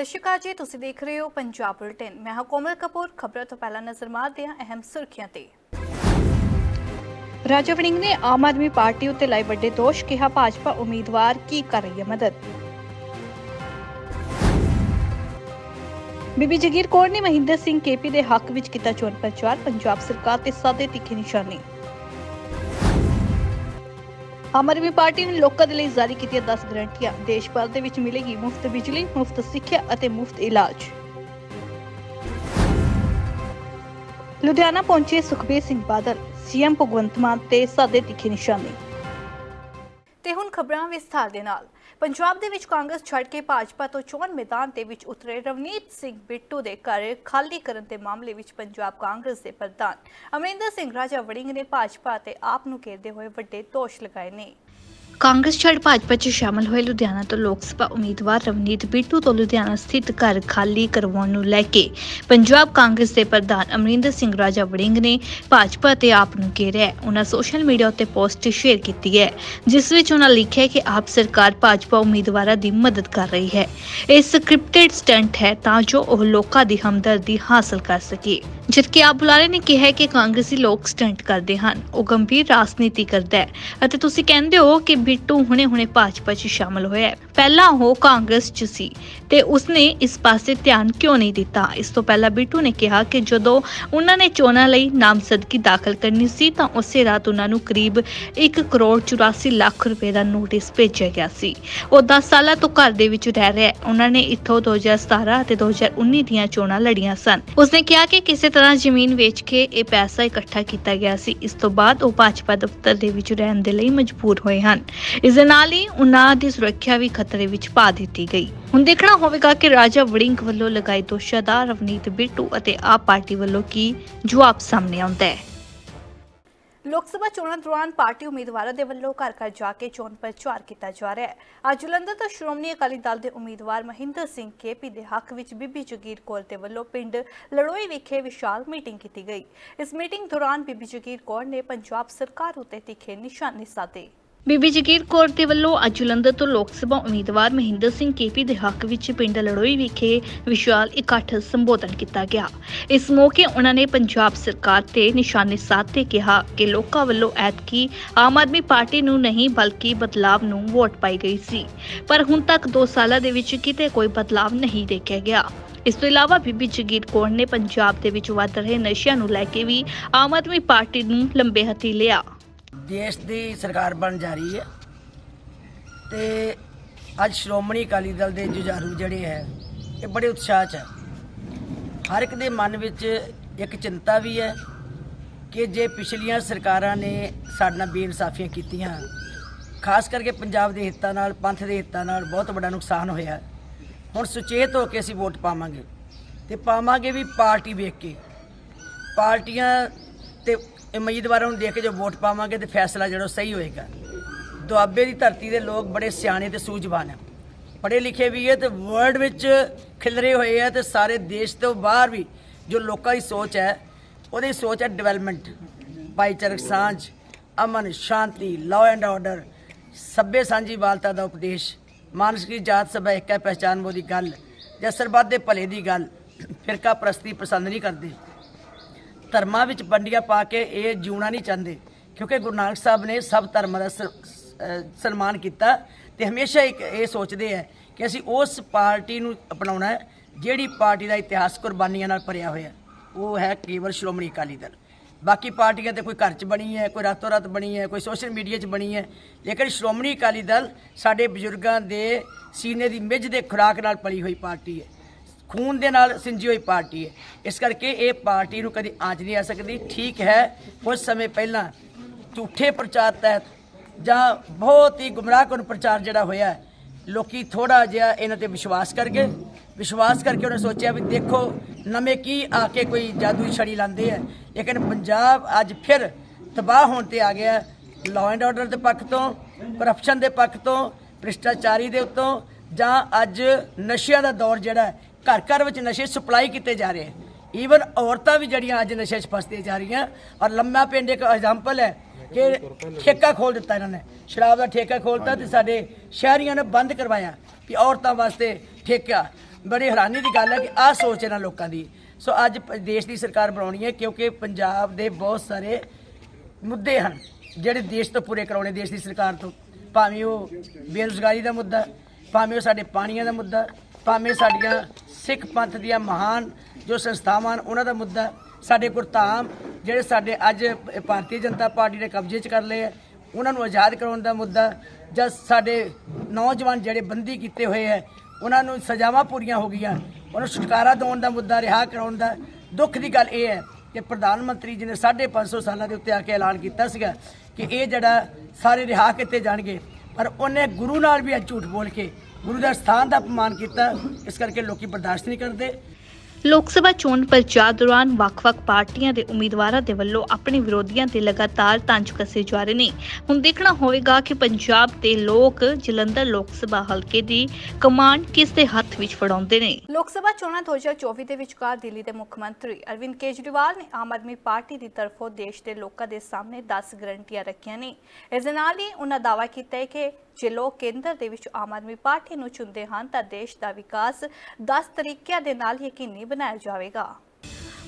ਸਤਿ ਸ਼੍ਰੀ ਅਕਾਲ ਜੀ, ਤੁਸੀਂ ਦੇਖ ਰਹੇ ਹੋ ਪੰਜਾਬ ਬੁਲਟਨ। ਮੈਂ ਹਾਂ ਕੋਮਲ ਕਪੂਰ, ਖਬਰਾਂ ਤੋਂ ਪਹਿਲਾਂ ਨਜ਼ਰ ਮਾਰਦੇ ਹਾਂ ਅਹਿਮ ਸੁਰਖੀਆਂ ਤੇ। ਰਾਜਾ ਵੜਿੰਗ ਨੇ ਆਮ ਆਦਮੀ ਪਾਰਟੀ ਉੱਤੇ ਲਾਏ ਵੱਡੇ ਦੋਸ਼, ਕਿਹਾ ਭਾਜਪਾ ਉਮੀਦਵਾਰ ਕੀ ਕਰ ਰਹੀ ਹੈ ਮਦਦ। ਬੀਬੀ ਜਗੀਰ ਕੌਰ ਨੇ ਮਹਿੰਦਰ ਸਿੰਘ ਕੇਪੀ ਦੇ ਹੱਕ ਵਿੱਚ ਕੀਤਾ ਚੋਣ ਪ੍ਰਚਾਰ, ਪੰਜਾਬ ਸਰਕਾਰ ਤੇ ਸਾਦੇ ਤਿੱਖੀ ਨਿਸ਼ਾਨੇ। ਆਮ ਆਦਮੀ ਪਾਰਟੀ ਨੇ ਲੋਕਾਂ ਦੇ ਲਈ ਜਾਰੀ ਕੀਤੀਆਂ 10 ਗਰੰਟੀਆਂ। ਦੇਸ਼ ਭਰ ਦੇ ਵਿੱਚ ਮਿਲੇਗੀ ਮੁਫਤ ਬਿਜਲੀ, ਮੁਫਤ ਸਿੱਖਿਆ ਅਤੇ ਮੁਫਤ ਇਲਾਜ। ਲੁਧਿਆਣਾ ਪਹੁੰਚੇ ਸੁਖਬੀਰ ਸਿੰਘ ਬਾਦਲ, ਸੀਐਮ ਭਗਵੰਤ ਮਾਨ ਤੇ ਸਾਦੇ ਤਿੱਖੇ ਨਿਸ਼ਾਨੇ। ਤੇ ਹੁਣ ਖਬਰਾਂ ਵਿਸਥਾਰ ਦੇ ਨਾਲ। ਪੰਜਾਬ ਦੇ ਵਿੱਚ ਕਾਂਗਰਸ ਛੱਡ ਕੇ ਭਾਜਪਾ ਤੋਂ ਚੋਣ ਮੈਦਾਨ ਦੇ ਵਿੱਚ ਉਤਰੇ ਰਵਨੀਤ ਸਿੰਘ ਬਿੱਟੂ ਦੇ ਘਰ ਖਾਲੀ ਕਰਨ ਦੇ ਮਾਮਲੇ ਵਿੱਚ ਪੰਜਾਬ ਕਾਂਗਰਸ ਦੇ ਪ੍ਰਧਾਨ ਅਮਰਿੰਦਰ ਸਿੰਘ ਰਾਜਾ ਵੜਿੰਗ ਨੇ ਭਾਜਪਾ ਤੇ ਆਪ ਨੂੰ ਘੇਰਦੇ ਹੋਏ ਵੱਡੇ ਦੋਸ਼ ਲਗਾਏ ਨੇ। ਕਾਂਗਰਸ ਛੱਡ ਭਾਜਪਾ 'ਚ ਸ਼ਾਮਲ ਹੋਏ ਲੁਧਿਆਣਾ ਤੋਂ ਲੋਕ ਸਭਾ ਉਮੀਦਵਾਰ ਰਵਨੀਤ ਬਿੱਟੂ ਤੋਂ ਲੁਧਿਆਣਾ ਸਥਿਤ ਘਰ ਖਾਲੀ ਕਰਵਾਉਣ ਨੂੰ ਲੈ ਕੇ ਪੰਜਾਬ ਕਾਂਗਰਸ ਦੇ ਪ੍ਰਧਾਨ ਅਮਰਿੰਦਰ ਸਿੰਘ ਰਾਜਾ ਵੜਿੰਗ ਨੇ ਭਾਜਪਾ ਤੇ ਆਪ ਨੂੰ ਘੇਰਿਆ ਹੈ। ਉਹਨਾਂ ਸੋਸ਼ਲ ਮੀਡੀਆ ਉੱਤੇ ਪੋਸਟ ਸ਼ੇਅਰ ਕੀਤੀ ਹੈ, ਜਿਸ ਵਿੱਚ ਉਹਨਾਂ ਲਿਖਿਆ ਹੈ ਕਿ ਆਪ ਸਰਕਾਰ ਭਾਜਪਾ ਉਮੀਦਵਾਰਾਂ ਦੀ ਮਦਦ ਕਰ ਰਹੀ ਹੈ। ਇਹ ਸਕ੍ਰਿਪਟਡ ਸਟੰਟ ਹੈ ਤਾਂ ਜੋ ਉਹ ਲੋਕਾਂ ਦੀ ਹਮਦਰਦੀ ਹਾਸਲ ਕਰ ਸਕੇ। ਜਦਕਿ ਆਪ ਬੁਲਾਰੇ ਨੇ ਕਿਹਾ ਹੈ ਕਿ ਕਾਂਗਰਸੀ ਲੋਕ ਸਟੰਟ ਕਰਦੇ ਹਨ, ਉਹ ਗੰਭੀਰ ਰਾਜਨੀਤੀ ਕਰਦਾ ਹੈ। ਅਤੇ ਤੁਸੀਂ ਕਹਿੰਦੇ ਹੋ ਕਿ ਬਿੱਟੂ ਹੁਣੇ-ਹੁਣੇ ਭਾਜਪਾ 'ਚ ਸ਼ਾਮਲ ਹੋਇਆ ਹੈ। ਪਹਿਲਾਂ ਉਹ ਕਾਂਗਰਸ 'ਚ ਸੀ ਤੇ ਉਸਨੇ ਇਸ ਪਾਸੇ ਧਿਆਨ ਕਿਉਂ ਨਹੀਂ ਦਿੱਤਾ? ਇਸ ਤੋਂ ਪਹਿਲਾਂ ਬਿੱਟੂ ਨੇ ਕਿਹਾ ਕਿ ਜਦੋਂ ਉਹਨਾਂ ਨੇ ਚੋਣਾਂ ਲਈ ਨਾਮਜ਼ਦਗੀ ਦਾਖਲ ਕਰਨੀ ਸੀ ਤਾਂ ਉਸੇ ਰਾਤ ਉਹਨਾਂ ਨੂੰ ਕਰੀਬ 1 ਕਰੋੜ 84 ਲੱਖ ਰੁਪਏ ਦਾ ਨੋਟਿਸ ਭੇਜਿਆ ਗਿਆ ਸੀ। ਉਹ 10 ਸਾਲਾਂ ਤੋਂ ਘਰ ਦੇ ਵਿੱਚ ਰਹਿ ਰਿਹਾ ਹੈ। ਉਹਨਾਂ ਨੇ ਇੱਥੋਂ 2017 ਅਤੇ 2019 ਦੀਆਂ ਚੋਣਾਂ ਲੜੀਆਂ ਸਨ। ਉਸਨੇ ਕਿਹਾ ਕਿ ਕਿਸੇ ਤਰ੍ਹਾਂ ਜ਼ਮੀਨ ਵੇਚ ਕੇ ਇਹ ਪੈਸਾ ਇਕੱਠਾ ਕੀਤਾ ਗਿਆ ਸੀ। ਇਸ ਤੋਂ ਬਾਅਦ ਉਹ ਭਾਜਪਾ ਦਫ਼ਤਰ ਦੇ ਵਿੱਚ ਰਹਿਣ ਦੇ ਲਈ ਮਜਬੂਰ ਹੋਏ ਹਨ। ਇਸ ਦੇ ਨਾਲ ਹੀ ਉਨ੍ਹਾਂ ਦੀ ਸੁਰੱਖਿਆ ਵੀ ਖਤਰੇ ਵਿੱਚ ਪਾ ਦਿੱਤੀ ਗਈ। ਹੁਣ ਦੇਖਣਾ ਹੋਵੇਗਾ ਕਿ ਰਾਜਾ ਵੜਿੰਗ ਵੱਲੋਂ ਲਗਾਏ ਦੋਸ਼ਾਂ ਦਾ ਰਵਨੀਤ ਬਿੱਟੂ ਅਤੇ ਆਪ ਪਾਰਟੀ ਵੱਲੋਂ ਕੀ ਜਵਾਬ ਸਾਹਮਣੇ ਆਉਂਦਾ ਹੈ। ਲੋਕ ਸਭਾ ਚੋਣਾਂ ਦੌਰਾਨ ਪਾਰਟੀ ਉਮੀਦਵਾਰਾਂ ਦੇ ਵੱਲੋਂ ਘਰ ਘਰ ਜਾ ਕੇ ਚੋਣ ਪ੍ਰਚਾਰ ਕੀਤਾ ਜਾ ਰਿਹਾ ਹੈ। ਅੱਜ ਜਲੰਧਰ ਤੋਂ ਸ਼੍ਰੋਮਣੀ ਅਕਾਲੀ ਦਲ ਦੇ ਉਮੀਦਵਾਰ ਮਹਿੰਦਰ ਸਿੰਘ ਕੇਪੀ ਦੇ ਹੱਕ ਵਿੱਚ ਬੀਬੀ ਜਗੀਰ ਕੌਰ ਦੇ ਵੱਲੋਂ ਪਿੰਡ ਲੜੋਈ ਵਿਖੇ ਵਿਸ਼ਾਲ ਮੀਟਿੰਗ ਕੀਤੀ ਗਈ। ਇਸ ਮੀਟਿੰਗ ਦੌਰਾਨ ਬੀਬੀ ਜਗੀਰ ਕੌਰ ਨੇ ਪੰਜਾਬ ਸਰਕਾਰ ਉੱਤੇ ਤਿੱਖੇ ਨਿਸ਼ਾਨੇ ਸਾਧੇ। ਬੀਬੀ ਜਗੀਰ ਕੌਰ ਦੇ ਵੱਲੋਂ ਅੱਜ ਜਲੰਧਰ ਤੋਂ ਲੋਕ ਸਭਾ ਉਮੀਦਵਾਰ ਮਹਿੰਦਰ ਸਿੰਘ ਕੇਪੀ ਦੇ ਹੱਕ ਵਿੱਚ ਪਿੰਡ ਲੜੋਈ ਵਿਖੇ ਵਿਸ਼ਾਲ ਇਕੱਠ ਸੰਬੋਧਨ ਕੀਤਾ ਗਿਆ। ਇਸ ਮੌਕੇ ਉਹਨਾਂ ਨੇ ਪੰਜਾਬ ਸਰਕਾਰ ਤੇ ਨਿਸ਼ਾਨੇ ਸਾਧਦੇ ਕਿਹਾ ਕਿ ਲੋਕਾਂ ਵੱਲੋਂ ਐਤਕੀ ਆਮ ਆਦਮੀ ਪਾਰਟੀ ਨੂੰ ਨਹੀਂ ਬਲਕਿ ਬਦਲਾਵ ਨੂੰ ਵੋਟ ਪਾਈ ਗਈ ਸੀ। ਪਰ ਹੁਣ ਤੱਕ 2 ਸਾਲਾਂ ਦੇ ਵਿੱਚ ਕਿਤੇ ਕੋਈ ਬਦਲਾਵ ਨਹੀਂ ਦੇਖਿਆ ਗਿਆ। ਇਸ ਤੋਂ ਇਲਾਵਾ ਬੀਬੀ ਜਗੀਰ ਕੌਰ ਨੇ ਪੰਜਾਬ ਦੇ ਵਿੱਚ ਵੱਧ ਰਹੇ ਨਸ਼ਿਆਂ ਨੂੰ ਲੈ ਕੇ ਵੀ ਆਮ ਆਦਮੀ ਪਾਰਟੀ ਨੂੰ ਲੰਬੇ ਹੱਥੀ ਲਿਆ। ਦੇਸ਼ ਦੀ ਸਰਕਾਰ ਬਣ ਜਾ ਰਹੀ ਹੈ ਤੇ ਅੱਜ ਸ਼੍ਰੋਮਣੀ ਅਕਾਲੀ ਦਲ ਦੇ ਜੁਝਾਰੂ ਜਿਹੜੇ ਹੈ, ਇਹ ਬੜੇ ਉਤਸ਼ਾਹ 'ਚ ਹੈ। ਹਰ ਇੱਕ ਦੇ ਮਨ ਵਿੱਚ ਇੱਕ ਚਿੰਤਾ ਵੀ ਹੈ ਕਿ ਜੇ ਪਿਛਲੀਆਂ ਸਰਕਾਰਾਂ ਨੇ ਸਾਡੇ ਨਾਲ ਬੇਇਨਸਾਫੀਆਂ ਕੀਤੀਆਂ, ਖਾਸ ਕਰਕੇ ਪੰਜਾਬ ਦੇ ਹਿੱਤਾਂ ਨਾਲ, ਪੰਥ ਦੇ ਹਿੱਤਾਂ ਨਾਲ ਬਹੁਤ ਵੱਡਾ ਨੁਕਸਾਨ ਹੋਇਆ। ਹੁਣ ਸੁਚੇਤ ਹੋ ਕੇ ਅਸੀਂ ਵੋਟ ਪਾਵਾਂਗੇ ਤੇ ਪਾਵਾਂਗੇ ਵੀ ਪਾਰਟੀ ਵੇਖ ਕੇ। ਪਾਰਟੀਆਂ ਤੇ ਉਮੀਦਵਾਰਾਂ ਨੂੰ ਦੇਖ ਕੇ ਜੋ ਵੋਟ ਪਾਵਾਂਗੇ ਤੇ ਫੈਸਲਾ ਜਿਹੜਾ ਉਹ ਸਹੀ ਹੋਏਗਾ। ਦੁਆਬੇ ਦੀ ਧਰਤੀ ਦੇ ਲੋਕ ਬੜੇ ਸਿਆਣੇ ਤੇ ਸੂਝਵਾਨ ਹੈ ਪੜ੍ਹੇ ਲਿਖੇ ਵੀ ਹੈ ਤੇ ਵਰਲਡ ਵਿੱਚ ਖਿਲਰੇ ਹੋਏ ਹੈ ਤੇ ਸਾਰੇ ਦੇਸ਼ ਤੋਂ ਬਾਹਰ ਵੀ ਜੋ ਲੋਕਾਂ ਦੀ ਸੋਚ ਹੈ, ਉਹਦੀ ਸੋਚ ਹੈ ਡਿਵੈਲਪਮੈਂਟ ਭਾਈਚਾਰਕ ਸਾਂਝ, ਅਮਨ, ਸ਼ਾਂਤੀ ਲਾਅ ਐਂਡ ਆਰਡਰ ਸੱਭੇ ਸਾਂਝੀਵਾਲਤਾ ਦਾ ਉਪਦੇਸ਼। ਮਾਨਸਿਕ ਜਾਤ ਸਭਾ ਇੱਕ ਹੈ, ਪਹਿਚਾਨ ਦੀ ਗੱਲ ਜਾਂ ਸਰਬੱਤ ਦੇ ਭਲੇ ਦੀ ਗੱਲ। ਫਿਰਕਾ ਪ੍ਰਸਤੀ ਪਸੰਦ ਨਹੀਂ ਕਰਦੇ। ਧਰਮਾਂ ਵਿੱਚ ਵੰਡੀਆਂ ਪਾ ਕੇ ਇਹ ਜਿਉਣਾ ਨਹੀਂ ਚਾਹੁੰਦੇ, ਕਿਉਂਕਿ ਗੁਰੂ ਨਾਨਕ ਸਾਹਿਬ ਨੇ ਸਭ ਧਰਮਾਂ ਦਾ ਸਨਮਾਨ ਕੀਤਾ ਤੇ ਹਮੇਸ਼ਾ ਇੱਕ ਇਹ ਸੋਚਦੇ ਹੈ ਕਿ ਅਸੀਂ ਉਸ ਪਾਰਟੀ ਨੂੰ ਅਪਣਾਉਣਾ ਹੈ, ਜਿਹੜੀ ਪਾਰਟੀ ਦਾ ਇਤਿਹਾਸ ਕੁਰਬਾਨੀਆਂ ਨਾਲ ਭਰਿਆ ਹੋਇਆ ਉਹ ਹੈ ਕੇਵਲ ਸ਼੍ਰੋਮਣੀ ਅਕਾਲੀ ਦਲ। ਬਾਕੀ ਪਾਰਟੀਆਂ ਤੇ ਕੋਈ ਘਰ 'ਚ ਬਣੀ ਹੈ, ਕੋਈ ਰਾਤੋਂ ਰਾਤ ਬਣੀ ਹੈ, ਕੋਈ ਸੋਸ਼ਲ ਮੀਡੀਆ 'ਚ ਬਣੀ ਹੈ, ਲੇਕਿਨ ਸ਼੍ਰੋਮਣੀ ਅਕਾਲੀ ਦਲ ਸਾਡੇ ਬਜ਼ੁਰਗਾਂ ਦੇ ਸੀਨੇ ਦੀ ਮਿੱਝ ਦੇ ਖੁਰਾਕ ਨਾਲ ਪਲੀ ਹੋਈ ਪਾਰਟੀ ਹੈ। ਖੂਨ ਦੇ ਨਾਲ ਸਿੰਜੀ ਹੋਈ ਪਾਰਟੀ ਹੈ। ਇਸ ਕਰਕੇ ਇਹ ਪਾਰਟੀ ਨੂੰ ਕਦੀ ਆਂਚ ਨਹੀਂ ਆ ਸਕਦੀ। ਠੀਕ ਹੈ ਕੁਝ ਸਮੇਂ ਪਹਿਲਾਂ ਝੂਠੇ ਪ੍ਰਚਾਰ ਤਹਿਤ ਜਾਂ ਬਹੁਤ ਹੀ ਗੁੰਮਰਾਹਕੁਨ ਪ੍ਰਚਾਰ ਜਿਹੜਾ ਹੋਇਆ ਹੈ, ਲੋਕੀ ਥੋੜਾ ਜਿਹਾ ਇਹਨਾਂ ਤੇ ਵਿਸ਼ਵਾਸ ਕਰ ਗਏ। ਵਿਸ਼ਵਾਸ ਕਰਕੇ ਉਹਨੇ ਸੋਚਿਆ ਵੀ ਦੇਖੋ ਨਵੇਂ ਕੀ ਆ ਕੇ ਕੋਈ ਜਾਦੂਈ ਛੜੀ ਲਾਉਂਦੇ ਆ। ਲੇਕਿਨ ਪੰਜਾਬ ਅੱਜ ਫਿਰ ਤਬਾਹ ਹੋਣ ਤੇ ਆ ਗਿਆ ਲਾਅ ਐਂਡ ਆਰਡਰ ਦੇ ਪੱਖ ਤੋਂ ਕਰਪਸ਼ਨ ਦੇ ਪੱਖ ਤੋਂ ਭ੍ਰਿਸ਼ਟਾਚਾਰੀ ਦੇ ਉੱਤੋਂ ਜਾਂ ਅੱਜ ਨਸ਼ਿਆਂ ਦਾ ਦੌਰ ਜਿਹੜਾ ਘਰ ਘਰ ਵਿੱਚ ਨਸ਼ੇ ਸਪਲਾਈ ਕੀਤੇ ਜਾ ਰਹੇ ਈਵਨ ਔਰਤਾਂ ਵੀ ਜਿਹੜੀਆਂ ਅੱਜ ਨਸ਼ੇ 'ਚ ਫਸਦੀਆਂ ਜਾ ਰਹੀਆਂ ਔਰ ਲੰਮਾ ਪਿੰਡ ਇੱਕ ਐਗਜ਼ਾਮਪਲ ਹੈ ਕਿ ਠੇਕਾ ਖੋਲ ਦਿੱਤਾ ਇਹਨਾਂ ਨੇ। ਸ਼ਰਾਬ ਦਾ ਠੇਕਾ ਖੋਲਤਾ ਤੇ ਸਾਡੇ ਸ਼ਹਿਰੀਆਂ ਨੇ ਬੰਦ ਕਰਵਾਇਆ ਕਿ ਔਰਤਾਂ ਵਾਸਤੇ ਠੇਕਾ। ਬੜੀ ਹੈਰਾਨੀ ਦੀ ਗੱਲ ਹੈ ਕਿ ਆਹ ਸੋਚ ਇਹਨਾਂ ਲੋਕਾਂ ਦੀ। ਸੋ ਅੱਜ ਦੇਸ਼ ਦੀ ਸਰਕਾਰ ਬਣਾਉਣੀ ਹੈ ਕਿਉਂਕਿ ਪੰਜਾਬ ਦੇ ਬਹੁਤ ਸਾਰੇ ਮੁੱਦੇ ਹਨ ਜਿਹੜੇ ਦੇਸ਼ ਤੋਂ ਪੂਰੇ ਕਰਾਉਣੇ ਦੇਸ਼ ਦੀ ਸਰਕਾਰ ਤੋਂ। ਭਾਵੇਂ ਉਹ ਬੇਰੁਜ਼ਗਾਰੀ ਦਾ ਮੁੱਦਾ ਭਾਵੇਂ ਉਹ ਸਾਡੇ ਪਾਣੀਆਂ ਦਾ ਮੁੱਦਾ ਭਾਵੇਂ ਸਾਡੀਆਂ ਸਿੱਖ ਪੰਥ ਦੀਆਂ ਮਹਾਨ ਜੋ ਸੰਸਥਾਵਾਂ ਹਨ, ਉਹਨਾਂ ਦਾ ਮੁੱਦਾ ਸਾਡੇ ਗੁਰਧਾਮ ਜਿਹੜੇ ਸਾਡੇ ਅੱਜ ਭਾਰਤੀ ਜਨਤਾ ਪਾਰਟੀ ਨੇ ਕਬਜ਼ੇ 'ਚ ਕਰ ਲਏ ਹੈ ਉਹਨਾਂ ਨੂੰ ਆਜ਼ਾਦ ਕਰਾਉਣ ਦਾ ਮੁੱਦਾ ਜਾਂ ਸਾਡੇ ਨੌਜਵਾਨ ਜਿਹੜੇ ਬੰਦੀ ਕੀਤੇ ਹੋਏ ਹੈ ਉਹਨਾਂ ਨੂੰ ਸਜ਼ਾਵਾਂ ਪੂਰੀਆਂ ਹੋ ਗਈਆਂ, ਉਹਨਾਂ ਨੂੰ ਛੁਟਕਾਰਾ ਦਿਵਾਉਣ ਦਾ ਮੁੱਦਾ, ਰਿਹਾ ਕਰਾਉਣ ਦਾ, ਦੁੱਖ ਦੀ ਗੱਲ ਇਹ ਹੈ ਕਿ ਪ੍ਰਧਾਨ ਮੰਤਰੀ ਜੀ ਨੇ 550 ਸਾਲਾਂ ਦੇ ਉੱਤੇ ਆ ਕੇ ਐਲਾਨ ਕੀਤਾ ਸੀਗਾ ਕਿ ਇਹ ਜਿਹੜਾ ਸਾਰੇ ਰਿਹਾ ਕੀਤੇ ਜਾਣਗੇ, ਪਰ ਉਹਨੇ ਗੁਰੂ ਨਾਲ ਵੀ ਅੱਜ ਝੂਠ ਬੋਲ ਕੇ ਗੁਰੂ ਦਾ ਸਥਾਨ ਦਾ ਅਪਮਾਨ ਕੀਤਾ ਇਸ ਕਰਕੇ ਲੋਕੀ ਬਰਦਾਸ਼ਤ ਨਹੀਂ ਕਰਦੇ। ਲੋਕ ਸਭਾ ਚੋਣ ਪ੍ਰਚਾਰ ਦੌਰਾਨ ਵੱਖ-ਵੱਖ ਪਾਰਟੀਆਂ ਦੇ ਉਮੀਦਵਾਰਾਂ ਦੇ ਵੱਲੋਂ ਆਪਣੇ ਵਿਰੋਧੀਆਂ ਤੇ ਲਗਾਤਾਰ ਤੰਜ ਕੱਸੇ ਜਾ ਰਹੇ ਨੇ। ਹੁਣ ਦੇਖਣਾ ਹੋਵੇਗਾ ਕਿ ਪੰਜਾਬ ਦੇ ਲੋਕ ਜਲੰਧਰ ਲੋਕ ਸਭਾ ਹਲਕੇ ਦੀ ਕਮਾਂਡ ਕਿਸ ਦੇ ਹੱਥ ਵਿੱਚ ਫੜਾਉਂਦੇ ਨੇ। ਲੋਕ ਸਭਾ ਚੋਣਾਂ 2024 ਦੇ ਵਿਚਕਾਰ ਦਿੱਲੀ ਦੇ ਮੁੱਖ ਮੰਤਰੀ ਅਰਵਿੰਦ ਕੇਜਰੀਵਾਲ ਨੇ ਆਮ ਆਦਮੀ ਪਾਰਟੀ ਦੀ ਤਰਫੋਂ ਦੇਸ਼ ਦੇ ਲੋਕਾਂ ਦੇ ਸਾਹਮਣੇ 10 ਗਰੰਟੀਆਂ ਰੱਖੀਆਂ ਨੇ। ਇਸ ਦੇ ਨਾਲ ਹੀ ਉਹਨਾਂ ਦਾਅਵਾ ਕੀਤਾ ਹੈ ਕਿ ਜੇ ਲੋਕ ਕੇਂਦਰ ਦੇ ਵਿੱਚ ਆਮ ਆਦਮੀ ਪਾਰਟੀ ਨੂੰ ਚੁਣਦੇ ਹਨ ਤਾਂ ਦੇਸ਼ ਦਾ ਵਿਕਾਸ 10 ਤਰੀਕਿਆਂ ਦੇ ਨਾਲ ਯਕੀਨੀ ਬਣਾਇਆ ਜਾਵੇਗਾ।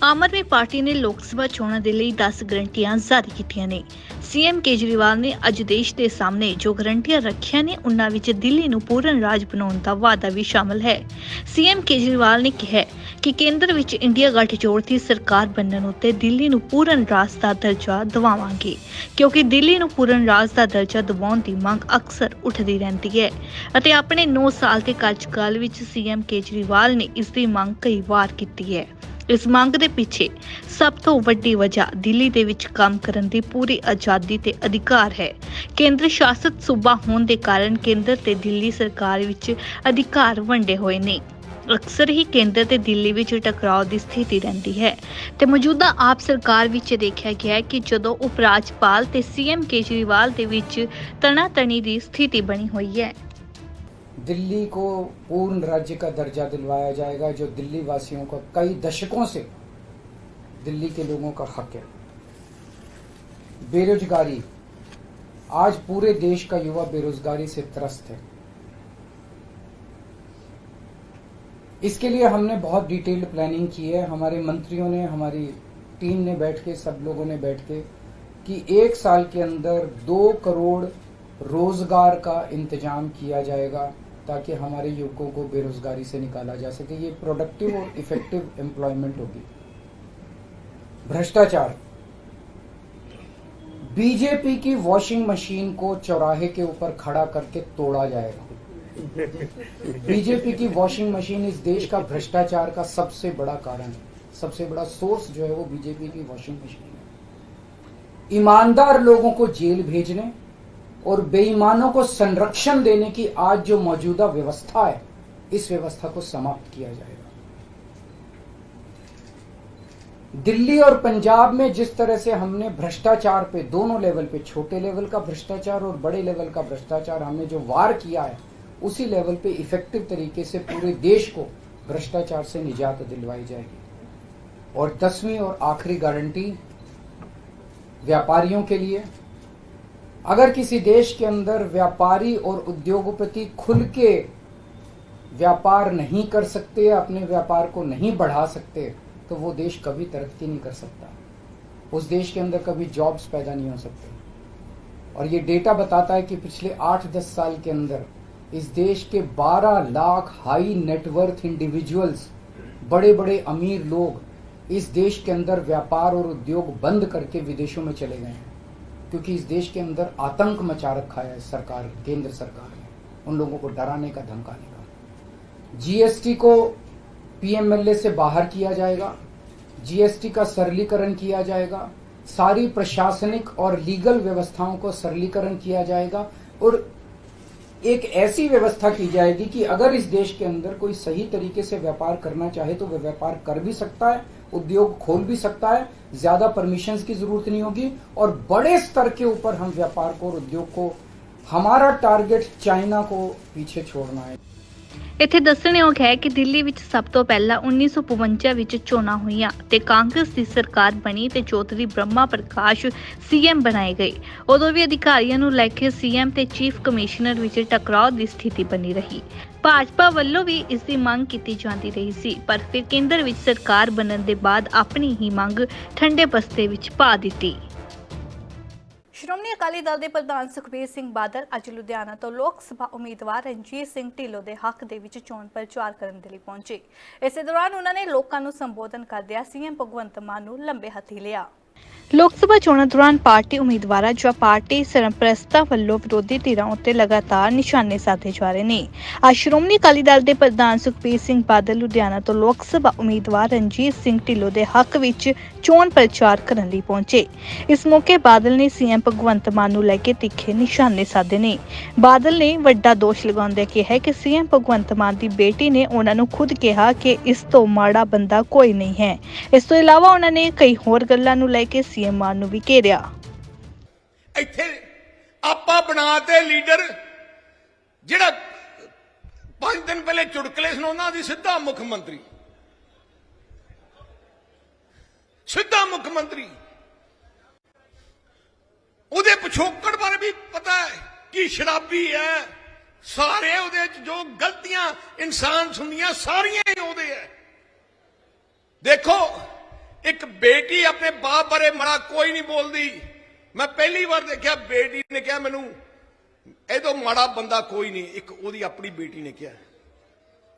ਆਮ ਆਦਮੀ ਪਾਰਟੀ ਨੇ ਲੋਕ ਸਭਾ ਚੋਣਾਂ ਦੇ ਲਈ 10 ਗਰੰਟੀਆਂ ਜਾਰੀ ਕੀਤੀਆਂ ਨੇ। ਸੀਐਮ ਕੇਜਰੀਵਾਲ ਨੇ ਅੱਜ ਦੇਸ਼ ਦੇ ਸਾਹਮਣੇ ਜੋ ਗਰੰਟੀਆਂ ਰੱਖੀਆਂ ਨੇ, ਉਹਨਾਂ ਵਿੱਚ ਦਿੱਲੀ ਨੂੰ ਪੂਰਨ ਰਾਜ ਬਣਾਉਣ ਦਾ ਵਾਅਦਾ ਵੀ ਸ਼ਾਮਲ ਹੈ। ਸੀਐਮ ਕੇਜਰੀਵਾਲ ਨੇ ਕਿਹਾ ਕਿ ਕੇਂਦਰ ਵਿੱਚ ਇੰਡੀਆ ਗੱਠਜੋੜ ਦੀ ਸਰਕਾਰ ਬਣਨ ਉੱਤੇ ਦਿੱਲੀ ਨੂੰ ਪੂਰਨ ਰਾਜ ਦਾ ਦਰਜਾ ਦਿਵਾਵਾਂਗੇ, ਕਿਉਂਕਿ ਦਿੱਲੀ ਨੂੰ ਪੂਰਨ ਰਾਜ ਦਾ ਦਰਜਾ ਦਿਵਾਉਣ ਦੀ ਮੰਗ ਅਕਸਰ ਉੱਠਦੀ ਰਹਿੰਦੀ ਹੈ। ਅਤੇ ਆਪਣੇ 9 ਸਾਲ ਦੇ ਕਾਰਜਕਾਲ ਵਿੱਚ ਸੀਐਮ ਕੇਜਰੀਵਾਲ ਨੇ ਇਸ ਦੀ ਮੰਗ ਕਈ ਵਾਰ ਕੀਤੀ ਹੈ। ਇਸ ਮੰਗ ਦੇ ਪਿੱਛੇ ਸਭ ਤੋਂ ਵੱਡੀ ਵਜ੍ਹਾ ਦਿੱਲੀ ਦੇ ਵਿੱਚ ਕੰਮ ਕਰਨ ਦੀ ਪੂਰੀ ਆਜ਼ਾਦੀ ਤੇ ਅਧਿਕਾਰ ਹੈ। ਕੇਂਦਰ ਸ਼ਾਸਿਤ ਸੂਬਾ ਹੋਣ ਦੇ ਕਾਰਨ ਕੇਂਦਰ ਤੇ ਦਿੱਲੀ ਸਰਕਾਰ ਵਿੱਚ ਅਧਿਕਾਰ ਵੰਡੇ ਹੋਏ ਨੇ। ਅਕਸਰ ਹੀ ਕੇਂਦਰ ਤੇ ਦਿੱਲੀ ਵਿੱਚ ਟਕਰਾਅ ਦੀ ਸਥਿਤੀ ਰਹਿੰਦੀ ਹੈ ਤੇ ਮੌਜੂਦਾ ਆਪ ਸਰਕਾਰ ਵਿੱਚ ਦੇਖਿਆ ਗਿਆ ਹੈ ਕਿ ਜਦੋਂ ਉਪ ਰਾਜਪਾਲ ਤੇ ਸੀਐਮ ਕੇਜਰੀਵਾਲ ਦੇ ਵਿੱਚ ਤਣਾਤਣੀ ਦੀ ਸਥਿਤੀ ਬਣੀ ਹੋਈ ਹੈ दिल्ली को पूर्ण राज्य का दर्जा दिलवाया जाएगा जो दिल्ली वासियों का कई दशकों से दिल्ली के लोगों का हक है बेरोजगारी आज पूरे देश का युवा बेरोजगारी से त्रस्त है इसके लिए हमने बहुत डिटेल्ड प्लानिंग की है। हमारे मंत्रियों ने, हमारी टीम ने बैठ के, सब लोगों ने बैठ के कि एक साल के अंदर दो करोड़ रोज़गार का इंतज़ाम किया जाएगा ताकि हमारे युवकों को बेरोजगारी से निकाला जा सके। ये प्रोडक्टिव और इफ़ेक्टिव एम्प्लॉयमेंट होगी। भ्रष्टाचार। बीजेपी की वॉशिंग मशीन को चौराहे के ऊपर खड़ा करके तोड़ा जाएगा। बीजेपी की वॉशिंग मशीन इस देश का भ्रष्टाचार का सबसे बड़ा कारण है। सबसे बड़ा सोर्स जो है वो बीजेपी की वॉशिंग मशीन है। ईमानदार लोगों को जेल भेजने और बेईमानों को संरक्षण देने की आज जो मौजूदा व्यवस्था है, इस व्यवस्था को समाप्त किया जाएगा। दिल्ली और पंजाब में जिस तरह से हमने भ्रष्टाचार पे, दोनों लेवल पे, छोटे लेवल का भ्रष्टाचार और बड़े लेवल का भ्रष्टाचार हमने जो वार किया है उसी लेवल पे इफ़ेक्टिव तरीके से पूरे देश को भ्रष्टाचार से निजात दिलवाई जाएगी। और दसवीं और आखिरी गारंटी व्यापारियों के लिए। अगर किसी देश के अंदर व्यापारी और उद्योगपति खुल के व्यापार नहीं कर सकते, अपने व्यापार को नहीं बढ़ा सकते तो वो देश कभी तरक्की नहीं कर सकता। उस देश के अंदर कभी जॉब्स पैदा नहीं हो सकते। और ये डेटा बताता है कि पिछले आठ दस साल के अंदर इस देश के 12 लाख हाई नेटवर्थ इंडिविजुअल्स बड़े बड़े अमीर लोग, इस देश के अंदर व्यापार और उद्योग बंद करके विदेशों में चले गए हैं। क्योंकि इस देश के अंदर आतंक मचा रखा है सरकार, केंद्र सरकार ने, उन लोगों को डराने का, धमकाने का। जीएसटी को पीएमएलए से बाहर किया जाएगा जीएसटी का सरलीकरण किया जाएगा, सारी प्रशासनिक और लीगल व्यवस्थाओं को सरलीकरण किया जाएगा, और एक ऐसी व्यवस्था की जाएगी कि अगर इस देश के अंदर कोई सही तरीके से व्यापार करना चाहे तो वह व्यापार कर भी सकता है, उद्योग खोल भी सकता है, ज़्यादा परमिशन की ज़रूरत नहीं होगी और बड़े स्तर के ऊपर हम व्यापार को और उद्योग को, हमारा टारगेट चाइना को पीछे छोड़ना है। ਇੱਥੇ ਦੱਸਣਯੋਗ ਹੈ ਕਿ ਦਿੱਲੀ ਵਿੱਚ ਸਭ ਤੋਂ ਪਹਿਲਾਂ 1952 ਵਿੱਚ ਚੋਣਾਂ ਹੋਈਆਂ ਤੇ ਕਾਂਗਰਸ ਦੀ ਸਰਕਾਰ ਬਣੀ ਤੇ ਚੌਧਰੀ ਬ੍ਰਹਮਾ ਪ੍ਰਕਾਸ਼ ਸੀਐਮ ਬਣਾਏ ਗਏ। ਉਦੋਂ ਵੀ ਅਧਿਕਾਰੀਆਂ ਨੂੰ ਲੈ ਕੇ ਸੀਐਮ ਤੇ ਚੀਫ ਕਮਿਸ਼ਨਰ ਵਿੱਚ ਟਕਰਾਅ ਦੀ ਸਥਿਤੀ ਬਣੀ ਰਹੀ। ਭਾਜਪਾ ਵੱਲੋਂ ਵੀ ਇਸ ਦੀ ਮੰਗ ਕੀਤੀ ਜਾਂਦੀ ਰਹੀ ਸੀ, ਪਰ ਫਿਰ ਕੇਂਦਰ ਵਿੱਚ ਸਰਕਾਰ ਬਣਨ ਦੇ ਬਾਅਦ ਆਪਣੀ ਹੀ ਮੰਗ ਠੰਡੇ ਬਸਤੇ ਵਿੱਚ ਪਾ ਦਿੱਤੀ। ਸ਼੍ਰੋਮਣੀ ਅਕਾਲੀ ਦਲ ਦੇ ਪ੍ਰਧਾਨ ਸੁਖਬੀਰ ਸਿੰਘ ਬਾਦਲ ਅੱਜ ਲੁਧਿਆਣਾ ਤੋਂ ਲੋਕ ਸਭਾ ਉਮੀਦਵਾਰ ਰਣਜੀਤ ਸਿੰਘ ਢਿੱਲੋਂ ਦੇ ਹੱਕ ਦੇ ਵਿੱਚ ਚੋਣ ਪ੍ਰਚਾਰ ਕਰਨ ਦੇ ਲਈ ਪਹੁੰਚੇ। ਇਸੇ ਦੌਰਾਨ ਉਹਨਾਂ ਨੇ ਲੋਕਾਂ ਨੂੰ ਸੰਬੋਧਨ ਕਰਦਿਆਂ ਸੀਐਮ ਭਗਵੰਤ ਮਾਨ ਨੂੰ ਲੰਬੇ ਹੱਥੀ ਲਿਆ। ਲੋਕ ਸਭਾ ਚੋਣਾਂ ਦੌਰਾਨ ਪਾਰਟੀ ਉਮੀਦਵਾਰਾਂ ਜਾਂ ਪਾਰਟੀ ਸਰਪ੍ਰਸਤਾਂ ਵੱਲੋਂ ਵਿਰੋਧੀ ਧਿਰਾਂ ਉੱਤੇ ਲਗਾਤਾਰ ਨਿਸ਼ਾਨੇ ਸਾਧੇ ਜਾ ਰਹੇ ਨੇ। ਅੱਜ ਸ਼੍ਰੋਮਣੀ ਅਕਾਲੀ ਦਲ ਦੇ ਪ੍ਰਧਾਨ ਸੁਖਬੀਰ ਸਿੰਘ ਬਾਦਲ ਲੁਧਿਆਣਾ ਤੋਂ ਲੋਕ ਸਭਾ ਉਮੀਦਵਾਰ ਰਣਜੀਤ ਸਿੰਘ ਢਿੱਲੋਂ ਦੇ ਹੱਕ ਵਿੱਚ ਚੋਣ ਪ੍ਰਚਾਰ ਕਰਨ ਲਈ ਪਹੁੰਚੇ। ਇਸ ਮੌਕੇ ਬਾਦਲ ਨੇ ਸੀਐਮ ਭਗਵੰਤ ਮਾਨ ਨੂੰ ਲੈ ਕੇ ਤਿੱਖੇ ਨਿਸ਼ਾਨੇ ਸਾਧੇ ਨੇ। ਬਾਦਲ ਨੇ ਵੱਡਾ ਦੋਸ਼ ਲਗਾਉਂਦੇ ਕਿਹਾ ਕਿ ਸੀਐਮ ਭਗਵੰਤ ਮਾਨ ਦੀ ਬੇਟੀ ਨੇ ਉਹਨਾਂ ਨੂੰ ਖੁਦ ਕਿਹਾ ਕਿ ਇਸ ਤੋਂ ਮਾੜਾ ਬੰਦਾ ਕੋਈ ਨਹੀਂ ਹੈ। ਇਸ ਤੋਂ ਇਲਾਵਾ ਉਹਨਾਂ ਨੇ ਕਈ ਹੋਰ ਗੱਲਾਂ ਨੂੰ ਲੈ ਕੇ ਸੀਐਮ ਮਾਨ ਨੂੰ ਵੀ ਘੇਰਿਆ। ਇੱਥੇ ਆਪਾਂ ਬਣਾਤੇ ਲੀਡਰ, ਜਿਹੜਾ ਪੰਜ ਦਿਨ ਪਹਿਲੇ ਚੁਟਕਲੇ ਸੁਣਾਉਂਦਾ ਦੀ ਸਿੱਧਾ ਮੁੱਖ ਮੰਤਰੀ। ਸਿੱਧਾ ਮੁੱਖ ਮੰਤਰੀ। ਉਹਦੇ ਪਿਛੋਕੜ ਬਾਰੇ ਵੀ ਪਤਾ ਹੈ ਕਿ ਸ਼ਰਾਬੀ ਹੈ। ਸਾਰੇ ਉਹਦੇ ਵਿੱਚ ਜੋ ਗਲਤੀਆਂ ਇਨਸਾਨ ਹੁੰਦੀਆਂ ਸਾਰੀਆਂ ਹੀ ਉਹਦੇ ਹੈ। ਦੇਖੋ, ਇੱਕ ਬੇਟੀ ਆਪਣੇ ਬਾਪ ਬਾਰੇ ਮੜਾ ਕੋਈ ਨਹੀਂ ਬੋਲਦੀ। ਮੈਂ ਪਹਿਲੀ ਵਾਰ ਦੇਖਿਆ ਬੇਟੀ ਨੇ ਕਿਹਾ ਮੈਨੂੰ ਇਹ ਤੋਂ ਮਾੜਾ ਬੰਦਾ ਕੋਈ ਨਹੀਂ, ਇੱਕ ਉਹਦੀ ਆਪਣੀ ਬੇਟੀ ਨੇ ਕਿਹਾ।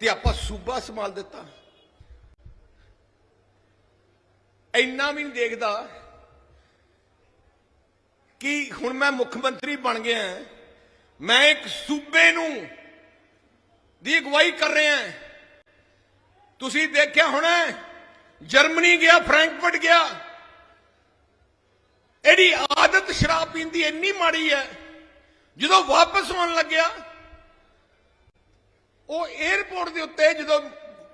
ਤੇ ਆਪਾਂ ਸੂਬਾ ਸੰਭਾਲ ਦਿੱਤਾ। ਇੰਨਾ ਵੀ ਨਹੀਂ ਦੇਖਦਾ ਕਿ ਹੁਣ ਮੈਂ ਮੁੱਖ ਮੰਤਰੀ ਬਣ ਗਿਆ ਮੈਂ ਇੱਕ ਸੂਬੇ ਨੂੰ ਦੀ ਅਗਵਾਈ ਕਰ ਰਿਹਾ ਤੁਸੀਂ ਦੇਖਿਆ ਹੋਣਾ ਜਰਮਨੀ ਗਿਆ ਫ੍ਰੈਂਕਫਰਟ ਗਿਆ। ਇਹਦੀ ਆਦਤ ਸ਼ਰਾਬ ਪੀਣ ਦੀ ਇੰਨੀ ਮਾੜੀ ਹੈ ਜਦੋਂ ਵਾਪਸ ਆਉਣ ਲੱਗਿਆ ਉਹ 에어ਪੋਰਟ ਦੇ ਉੱਤੇ ਜਦੋਂ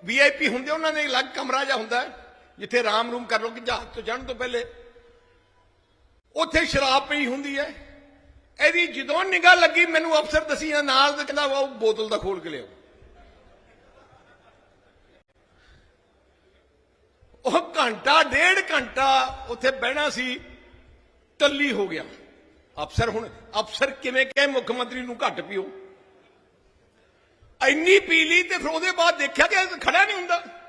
ਵੀਆਈਪੀ ਹੁੰਦੇ ਉਹਨਾਂ ਨੇ ਅਲੱਗ ਕਮਰਾ ਜਿਹਾ ਹੁੰਦਾ ਹੈ, ਜਿੱਥੇ ਆਰਾਮ ਰੂਮ ਕਰ ਲੋ ਕਿ ਜਹਾਜ਼ ਤੋਂ ਚੜ੍ਹਨ ਤੋਂ ਪਹਿਲੇ। ਉੱਥੇ ਸ਼ਰਾਬ ਪਈ ਹੁੰਦੀ ਹੈ। ਇਹਦੀ ਜਦੋਂ ਨਿਗਾਹ ਲੱਗੀ, ਮੈਨੂੰ ਅਫਸਰ ਦਸੀ ਨਾ ਨਾਲ ਤੇ ਕਹਿੰਦਾ ਉਹ ਬੋਤਲ ਦਾ ਖੋਲ ਕੇ ਲਿਆਓ। ਉਹ ਘੰਟਾ, ਡੇਢ ਘੰਟਾ ਉੱਥੇ ਬਹਿਣਾ ਸੀ, ਟੱਲੀ ਹੋ ਗਿਆ। ਅਫਸਰ ਹੁਣ, ਅਫਸਰ ਕਿਵੇਂ ਕਹੇ ਮੁੱਖ ਮੰਤਰੀ ਨੂੰ ਘੱਟ ਪੀਓ? ਇੰਨੀ ਪੀ ਲਈ ਤੇ ਫਿਰ ਉਹਦੇ ਬਾਅਦ ਦੇਖਿਆ ਕਿ ਖੜਾ ਨਹੀਂ ਹੁੰਦਾ।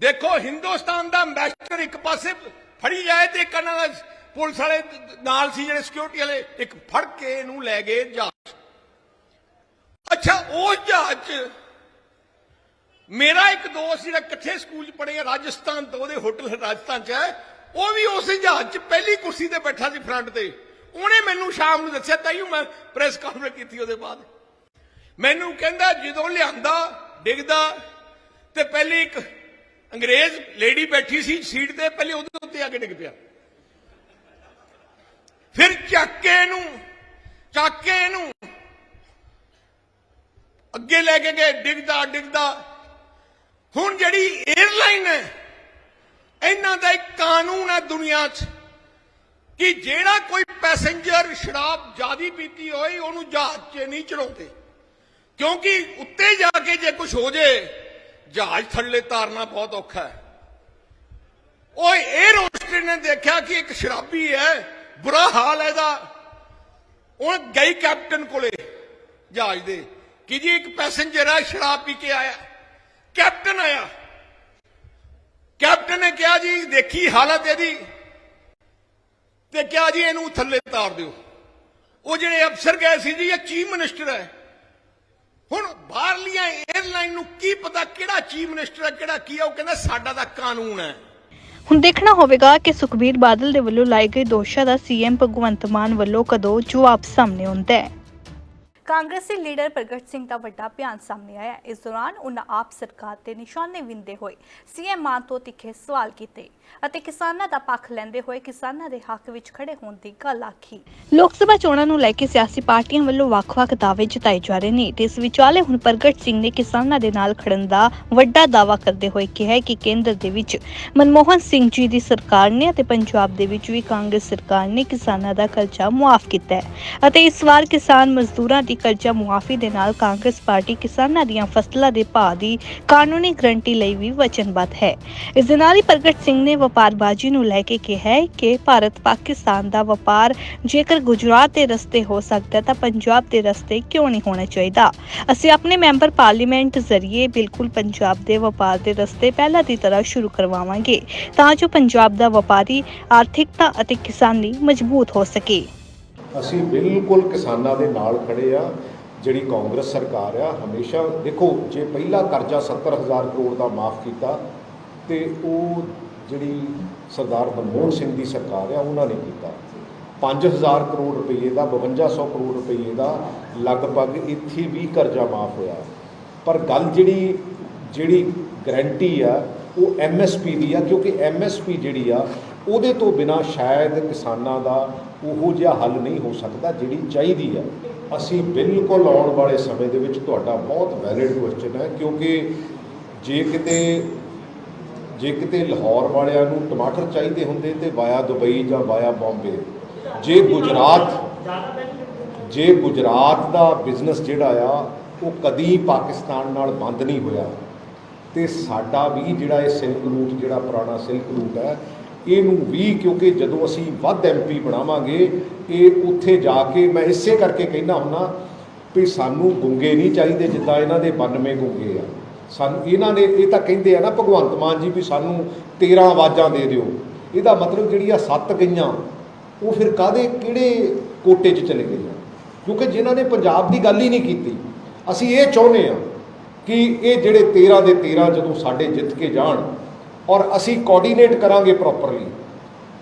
ਦੇਖੋ, ਹਿੰਦੁਸਤਾਨ ਦਾ ਅੰਬੈਸਡਰ ਇੱਕ ਪਾਸੇ ਫੜੀ ਜਾਏ ਤੇ ਇੱਕ ਦਾ ਪੁਲਿਸ ਵਾਲੇ ਨਾਲ ਸੀ ਜਿਹੜੇ ਸਿਕਿਉਰਿਟੀ ਵਾਲੇ, ਇੱਕ ਫੜ ਕੇ ਇਹਨੂੰ ਲੈ ਗਏ ਜਹਾਜ਼। ਅੱਛਾ, ਉਹ ਜਹਾਜ਼ 'ਚ ਮੇਰਾ ਇੱਕ ਦੋਸਤ ਜਿਹੜਾ ਇਕੱਠੇ ਸਕੂਲ 'ਚ ਪੜ੍ਹੇ ਰਾਜਸਥਾਨ ਤੋਂ, ਉਹਦੇ ਹੋਟਲ ਰਾਜਸਥਾਨ 'ਚ ਹੈ। ਉਹ ਵੀ ਉਸ ਜਹਾਜ਼ 'ਚ ਪਹਿਲੀ ਕੁਰਸੀ ਤੇ ਬੈਠਾ ਸੀ ਫਰੰਟ ਤੇ। ਉਹਨੇ ਮੈਨੂੰ ਸ਼ਾਮ ਨੂੰ ਦੱਸਿਆ, ਤਾਈਓ ਮੈਂ ਪ੍ਰੈਸ ਕਾਨਫਰੰਸ ਕੀਤੀ ਉਹਦੇ ਬਾਅਦ। ਮੈਨੂੰ ਕਹਿੰਦਾ, ਜਦੋਂ ਲਿਆਂਦਾ, ਡਿੱਗਦਾ, ਤੇ ਪਹਿਲੀ ਇੱਕ ਅੰਗਰੇਜ਼ ਲੇਡੀ ਬੈਠੀ ਸੀ ਸੀਟ ਤੇ, ਪਹਿਲੇ ਉਹਦੇ ਉੱਤੇ ਆ ਕੇ ਡਿੱਗ ਪਿਆ। ਫਿਰ ਚੱਕ ਕੇ ਇਹਨੂੰ ਚੱਕ ਕੇ ਇਹਨੂੰ ਅੱਗੇ ਲੈ ਕੇ ਗਏ, ਡਿੱਗਦਾ ਡਿੱਗਦਾ। ਹੁਣ ਜਿਹੜੀ 에ਅਰਲਾਈਨ ਹੈ, ਇਹਨਾਂ ਦਾ ਇੱਕ ਕਾਨੂੰਨ ਹੈ ਦੁਨੀਆ 'ਚ ਕਿ ਜਿਹੜਾ ਕੋਈ ਪੈਸੇਂਜਰ ਸ਼ਰਾਬ ਜ਼ਿਆਦੀ ਪੀਤੀ ਹੋਏ ਉਹਨੂੰ ਜਹਾਜ਼ 'ਚ ਨਹੀਂ ਚੜਾਉਂਦੇ ਕਿਉਂਕਿ ਉੱਤੇ ਜਾ ਕੇ ਜੇ ਕੁਝ ਹੋ ਜੇ ਜਹਾਜ਼ ਥੱਲੇ ਤਾਰਨਾ ਬਹੁਤ ਔਖਾ ਹੈ ਉਹ 에ਅਰ ਹੋਸਟਸ ਨੇ ਦੇਖਿਆ ਕਿ ਇੱਕ ਸ਼ਰਾਬੀ ਹੈ ਬੁਰਾ ਹਾਲ ਹੈ ਇਹਦਾ ਉਹ ਗਈ ਕੈਪਟਨ ਕੋਲੇ ਜਹਾਜ਼ ਦੇ ਕਿ ਜੀ ਇੱਕ ਪੈਸੇਂਜਰ ਹੈ ਸ਼ਰਾਬ ਪੀ ਕੇ ਆਇਆ ਕੈਪਟਨ ਆਇਆ ਕੈਪਟਨ ਨੇ ਕਿਹਾ ਜੀ ਦੇਖੀ ਹਾਲਤ ਇਹਦੀ ਤੇ ਕਿਹਾ ਜੀ ਇਹਨੂੰ ਥੱਲੇ ਤਾਰ ਦਿਓ ਉਹ ਜਿਹੜੇ ਅਫਸਰ ਗਏ ਸੀ ਜੀ ਇਹ ਚੀਫ ਮਿਨਿਸਟਰ ਹੈ ਹੁਣ ਬਾਹਰਲੀਆਂ 에ਅਰਲਾਈਨ ਨੂੰ ਕੀ ਪਤਾ ਕਿਹੜਾ ਚੀਫ ਮਿਨਿਸਟਰ ਹੈ ਕਿਹੜਾ ਕੀ ਹੈ ਉਹ ਕਹਿੰਦਾ ਸਾਡਾ ਤਾਂ ਕਾਨੂੰਨ ਹੈ। ਹੁਣ ਦੇਖਣਾ ਹੋਵੇਗਾ ਕਿ ਸੁਖਬੀਰ ਬਾਦਲ ਦੇ ਵੱਲੋਂ ਲਾਏ ਗਏ ਦੋਸ਼ਾਂ ਦਾ ਸੀਐਮ ਭਗਵੰਤ ਮਾਨ ਵੱਲੋਂ ਕਦੋਂ ਜਵਾਬ ਸਾਹਮਣੇ ਆਉਂਦਾ ਹੈ। ਕਾਂਗਰਸੀ ਲੀਡਰ ਪ੍ਰਗਟ ਸਿੰਘ ਦਾ ਵੱਡਾ ਬਿਆਨ ਸਾਹਮਣੇ ਆਇਆ। ਇਸ ਦੌਰਾਨ ਉਹਨਾਂ ਆਪ ਸਰਕਾਰ ਤੇ ਨਿਸ਼ਾਨੇ ਵਿੰਦੇ ਹੋਏ। ਸੀਐਮ ਮਾਨ ਤੋਂ ਤਿੱਖੇ ਸਵਾਲ ਕੀਤੇ ਅਤੇ ਕਿਸਾਨਾਂ ਦਾ ਪੱਖ ਲੈਂਦੇ ਹੋਏ ਕਿਸਾਨਾਂ ਦੇ ਹੱਕ ਵਿੱਚ ਖੜੇ ਹੋਣ ਦੀ ਗੱਲ ਆਖੀ। ਲੋਕ ਸਭਾ ਚੋਣਾਂ ਨੂੰ ਲੈ ਕੇ ਸਿਆਸੀ ਪਾਰਟੀਆਂ ਵੱਲੋਂ ਵੱਖ-ਵੱਖ ਦਾਅਵੇ ਜਤਾਏ ਜਾ ਰਹੇ ਨੇ ਤੇ ਇਸ ਵਿਚਾਲੇ ਹੁਣ ਪ੍ਰਗਟ ਸਿੰਘ ਨੇ ਕਿਸਾਨਾਂ ਦੇ ਨਾਲ ਖੜਨ ਦਾ ਵੱਡਾ ਦਾਅਵਾ ਕਰਦੇ ਹੋਏ ਕਿਹਾ ਕਿ ਕੇਂਦਰ ਦੇ ਵਿੱਚ ਮਨਮੋਹਨ ਸਿੰਘ ਜੀ ਦੀ ਸਰਕਾਰ ਨੇ ਅਤੇ ਪੰਜਾਬ ਦੇ ਵਿੱਚ ਵੀ ਕਾਂਗਰਸ ਸਰਕਾਰ ਨੇ ਕਿਸਾਨਾਂ ਦਾ ਕਰਜ਼ਾ ਮੁਆਫ ਕੀਤਾ ਹੈ ਅਤੇ ਇਸ ਵਾਰ ਕਿਸਾਨ ਮਜ਼ਦੂਰਾਂ ਦੀ ਕਰਜ਼ਾ ਮੁਆਫੀ ਦੇ ਨਾਲ ਕਾਂਗਰਸ ਪਾਰਟੀ ਕਿਸਾਨਾਂ ਦੀਆਂ ਫਸਲਾਂ ਦੇ ਭਾਅ ਦੀ ਕਾਨੂੰਨੀ ਗਰੰਟੀ ਲਈ ਵੀ ਵਚਨਬੱਧ ਹੈ। ਇਸ ਦੇ ਨਾਲ ਹੀ ਪ੍ਰਗਟ ਸਿੰਘ ਨੇ ਵਪਾਰਬਾਜ਼ੀ ਨੂੰ ਲੈ ਕੇ ਕਿਹਾ ਹੈ ਕਿ ਭਾਰਤ ਪਾਕਿਸਤਾਨ ਦਾ ਵਪਾਰ ਜੇਕਰ ਗੁਜਰਾਤ ਦੇ ਰਸਤੇ ਹੋ ਸਕਦਾ ਤਾਂ ਪੰਜਾਬ ਦੇ ਰਸਤੇ ਕਿਉਂ ਨਹੀਂ ਹੋਣਾ ਚਾਹੀਦਾ? ਅਸੀਂ ਆਪਣੇ ਮੈਂਬਰ ਪਾਰਲੀਮੈਂਟ ਜ਼ਰੀਏ ਬਿਲਕੁਲ ਪੰਜਾਬ ਦੇ ਵਪਾਰ ਦੇ ਰਸਤੇ ਪਹਿਲਾਂ ਦੀ ਤਰ੍ਹਾਂ ਸ਼ੁਰੂ ਕਰਵਾਵਾਂਗੇ ਤਾਂ ਜੋ ਪੰਜਾਬ ਦਾ ਵਪਾਰੀ, ਆਰਥਿਕਤਾ ਅਤੇ ਕਿਸਾਨੀ ਮਜ਼ਬੂਤ ਹੋ ਸਕੇ। ਅਸੀਂ ਬਿਲਕੁਲ ਕਿਸਾਨਾਂ ਦੇ ਨਾਲ ਖੜੇ ਆ, ਜਿਹੜੀ ਕਾਂਗਰਸ ਸਰਕਾਰ ਆ, ਹਮੇਸ਼ਾ ਦੇਖੋ, ਜੇ ਪਹਿਲਾ ਕਰਜ਼ਾ 70000 ਕਰੋੜ ਦਾ ਮਾਫ ਕੀਤਾ, ਤੇ ਉਹ ਜਿਹੜੀ ਸਰਦਾਰ ਮਨਮੋਹਨ ਸਿੰਘ ਦੀ ਸਰਕਾਰ ਆ, ਉਹਨਾਂ ਨੇ ਕੀਤਾ। 5000 ਕਰੋੜ ਰੁਪਏ ਦਾ 5200 ਕਰੋੜ ਰੁਪਏ ਦਾ ਲਗਭਗ ਇੱਥੇ ਵੀ ਕਰਜ਼ਾ ਮਾਫ ਹੋਇਆ। ਪਰ ਗੱਲ ਜਿਹੜੀ ਜਿਹੜੀ ਗਰੰਟੀ ਆ, ਉਹ ਐਮਐਸਪੀ ਦੀ ਆ, ਕਿਉਂਕਿ ਐਮਐਸਪੀ ਜਿਹੜੀ ਆ ਉਹਦੇ ਤੋਂ ਬਿਨਾ ਸ਼ਾਇਦ ਕਿਸਾਨਾਂ ਦਾ ਉਹੋ ਜਿਹਾ ਹੱਲ ਨਹੀਂ ਹੋ ਸਕਦਾ ਜਿਹੜੀ ਚਾਹੀਦੀ ਆ ਅਸੀਂ ਬਿਲਕੁਲ ਆਉਣ ਵਾਲੇ ਸਮੇਂ ਦੇ ਵਿੱਚ ਤੁਹਾਡਾ ਬਹੁਤ ਵੈਲਿਡ ਕੁਐਸਚਨ ਹੈ, ਕਿਉਂਕਿ ਜੇ ਕਿਤੇ ਜੇ ਕਿਤੇ ਲਾਹੌਰ ਵਾਲਿਆਂ ਨੂੰ ਟਮਾਟਰ ਚਾਹੀਦੇ ਹੁੰਦੇ ਤੇ ਵਾਇਆ ਦੁਬਈ ਜਾਂ ਵਾਇਆ ਬੰਬੇ। ਜੇ ਗੁਜਰਾਤ ਜੇ ਗੁਜਰਾਤ ਦਾ ਬਿਜ਼ਨਸ ਜਿਹੜਾ ਆ, ਉਹ ਕਦੀ ਪਾਕਿਸਤਾਨ ਨਾਲ ਬੰਦ ਨਹੀਂ ਹੋਇਆ। ਤੇ ਸਾਡਾ ਵੀ ਜਿਹੜਾ ਇਹ ਸਿਲਕ ਰੂਟ ਜਿਹੜਾ ਪੁਰਾਣਾ ਸਿਲਕ ਰੂਟ ਹੈ ਇਹਨੂੰ ਵੀ ਕਿਉਂਕਿ ਜਦੋਂ ਅਸੀਂ ਵੱਧ ਐਮਪੀ ਬਣਾਵਾਂਗੇ, ਇਹ ਉੱਥੇ ਜਾ ਕੇ ਮੈਂ ਇਸੇ ਕਰਕੇ ਕਹਿਣਾ ਹੁੰਨਾ ਵੀ ਸਾਨੂੰ ਗੁੰਗੇ ਨਹੀਂ ਚਾਹੀਦੇ ਜਿੱਦਾਂ ਇਹਨਾਂ ਦੇ 92 ਗੁੰਗੇ ਆ। ਸਾਨੂੰ, ਇਹਨਾਂ ਨੇ ਇਹ ਤਾਂ ਕਹਿੰਦੇ ਆ ਨਾ ਭਗਵੰਤ ਮਾਨ ਜੀ ਵੀ ਸਾਨੂੰ 13 ਆਵਾਜ਼ਾਂ ਦੇ ਦਿਓ। ਇਹਦਾ ਮਤਲਬ ਜਿਹੜੀ ਆ ਸੱਤ ਗਈਆਂ ਉਹ ਫਿਰ ਕਾਦੇ ਕਿਹੜੇ ਕੋਟੇ 'ਚ ਚਲੇ ਗਈਆਂ? ਕਿਉਂਕਿ ਜਿਨ੍ਹਾਂ ਨੇ ਪੰਜਾਬ ਦੀ ਗੱਲ ਹੀ ਨਹੀਂ ਕੀਤੀ, ਅਸੀਂ ਇਹ ਚਾਹੁੰਦੇ ਆ ਕਿ ਇਹ ਜਿਹੜੇ 13 ਦੇ 13 ਜਦੋਂ ਸਾਡੇ ਜਿੱਤ ਕੇ ਜਾਣ ਔਰ ਅਸੀਂ ਕੋਆਰਡੀਨੇਟ ਕਰਾਂਗੇ ਪ੍ਰੋਪਰਲੀ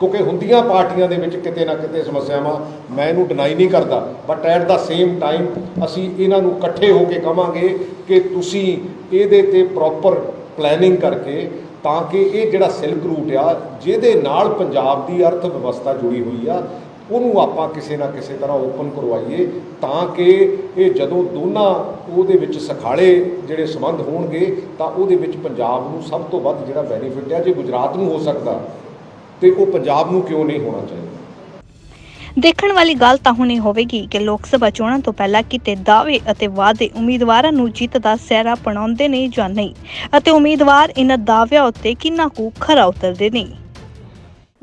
ਕਿਉਂਕਿ ਹੁੰਦੀਆਂ ਪਾਰਟੀਆਂ ਦੇ ਵਿੱਚ ਕਿਤੇ ਨਾ ਕਿਤੇ ਸਮੱਸਿਆਵਾਂ, ਮੈਂ ਇਹਨੂੰ ਡਿਨਾਈ ਨਹੀਂ ਕਰਦਾ। But at the same time ਅਸੀਂ ਇਹਨਾਂ ਨੂੰ ਇਕੱਠੇ ਹੋ ਕੇ ਕਵਾਂਗੇ ਕਿ ਤੁਸੀਂ ਇਹਦੇ ਤੇ ਪ੍ਰੋਪਰ ਪਲੈਨਿੰਗ ਕਰਕੇ ਤਾਂ ਕਿ ਇਹ ਜਿਹੜਾ ਸਿਲਕ ਰੂਟ ਆ, ਜਿਹਦੇ ਨਾਲ ਪੰਜਾਬ ਦੀ ਅਰਥ ਵਿਵਸਥਾ ਜੁੜੀ ਹੋਈ ਆ ਉਹਨੂੰ ਆਪਾਂ ਕਿਸੇ ਨਾ ਕਿਸੇ ਤਰ੍ਹਾਂ ਓਪਨ ਕਰਵਾਈਏ ਤਾਂ ਕਿ ਇਹ ਜਦੋਂ ਦੋਨਾਂ ਉਹਦੇ ਵਿੱਚ ਸਖਾਲੇ ਜਿਹੜੇ ਸੰਬੰਧ ਹੋਣਗੇ ਤਾਂ ਉਹਦੇ ਵਿੱਚ ਪੰਜਾਬ ਨੂੰ ਸਭ ਤੋਂ ਵੱਧ ਜਿਹੜਾ ਬੈਨੀਫਿਟ ਹੈ, ਜੇ ਗੁਜਰਾਤ ਨੂੰ ਹੋ ਸਕਦਾ, ਤੇ ਉਹ ਪੰਜਾਬ ਨੂੰ ਕਿਉਂ ਨਹੀਂ ਹੋਣਾ ਚਾਹੀਦਾ? ਦੇਖਣ ਵਾਲੀ ਗੱਲ ਤਾਂ ਹੁਣ ਇਹ ਹੋਵੇਗੀ ਕਿ ਲੋਕ ਸਭਾ ਚੋਣਾਂ ਤੋਂ ਪਹਿਲਾਂ ਕਿਤੇ ਦਾਅਵੇ ਅਤੇ ਵਾਅਦੇ ਉਮੀਦਵਾਰਾਂ ਨੂੰ ਜਿੱਤ ਦਾ ਸਹਿਰਾ ਪਣਾਉਂਦੇ ਨੇ ਜਾਂ ਨਹੀਂ, ਅਤੇ ਉਮੀਦਵਾਰ ਇਹਨਾਂ ਦਾਅਵਿਆਂ ਉੱਤੇ ਕਿੰਨਾ ਕੁ ਖਰਾ ਉਤਰਦੇ ਨੇ।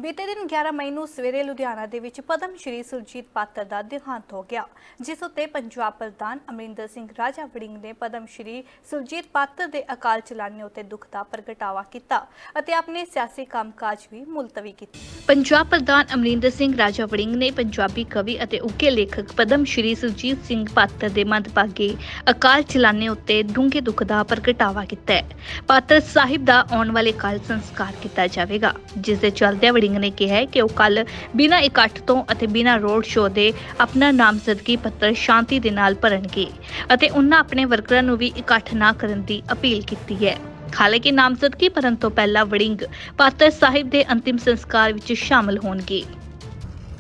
ਬੀਤੇ ਦਿਨ 11 ਮਈ ਨੂੰ ਸਵੇਰੇ ਲੁਧਿਆਣਾ ਦੇ ਵਿੱਚ ਪਦਮ ਸ਼੍ਰੀ ਸੁਰਜੀਤ ਪਾਤਰ ਦਾ ਦੇਹਾਂਤ ਹੋ ਗਿਆ, ਜਿਸ ਉੱਤੇ ਪੰਜਾਬ ਪ੍ਰਧਾਨ ਅਮਰਿੰਦਰ ਸਿੰਘ ਰਾਜਾ ਵੜਿੰਗ ਨੇ ਪਦਮ ਸ਼੍ਰੀ ਸੁਰਜੀਤ ਪਾਤਰ ਦੇ ਅਕਾਲ ਚਲਾਣੇ ਉੱਤੇ ਦੁੱਖ ਦਾ ਪ੍ਰਗਟਾਵਾ ਕੀਤਾ ਅਤੇ ਆਪਣੇ ਸਿਆਸੀ ਕੰਮਕਾਜ ਵੀ ਮੁਲਤਵੀ ਕੀਤੇ। ਪੰਜਾਬ ਪ੍ਰਧਾਨ ਅਮਰਿੰਦਰ ਸਿੰਘ ਰਾਜਾ ਵੜਿੰਗ ਨੇ ਪੰਜਾਬੀ ਕਵੀ ਅਤੇ ਉੱਘੇ ਲੇਖਕ ਪਦਮ ਸ਼੍ਰੀ ਸੁਰਜੀਤ ਸਿੰਘ ਪਾਤਰ ਦੇ ਮੰਦਭਾਗੇ ਅਕਾਲ ਚਲਾਣੇ ਉੱਤੇ ਡੂੰਘੇ ਦੁੱਖ ਦਾ ਪ੍ਰਗਟਾਵਾ ਕੀਤਾ ਹੈ। ਪਾਤਰ ਸਾਹਿਬ ਦਾ ਆਉਣ ਵਾਲੇ ਕੱਲ ਸੰਸਕਾਰ ਕੀਤਾ ਜਾਵੇਗਾ, ਜਿਸ ਦੇ ਚਲਦਿਆਂ ਵੜਿੰਗ ਨੇ ਕਿਹਾ ਕਿ ਉਹ ਕੱਲ ਬਿਨਾਂ ਇਕੱਠ ਤੋਂ ਅਤੇ ਬਿਨਾਂ ਰੋਡ ਸ਼ੋਅ ਦੇ ਆਪਣਾ ਨਾਮਜ਼ਦਗੀ ਪੱਤਰ ਸ਼ਾਂਤੀ ਦੇ ਨਾਲ ਭਰਨਗੇ ਅਤੇ ਉਹਨਾਂ ਆਪਣੇ ਵਰਕਰਾਂ ਨੂੰ ਵੀ ਇਕੱਠ ਨਾ ਕਰਨ ਦੀ ਅਪੀਲ ਕੀਤੀ ਹੈ। ਹਾਲਾਂਕਿ ਨਾਮਜ਼ਦਗੀ ਭਰਨ ਤੋਂ ਪਹਿਲਾਂ ਵੜਿੰਗ ਪਾਤਰ ਸਾਹਿਬ ਦੇ ਅੰਤਿਮ ਸੰਸਕਾਰ ਵਿੱਚ ਸ਼ਾਮਲ ਹੋਣਗੇ।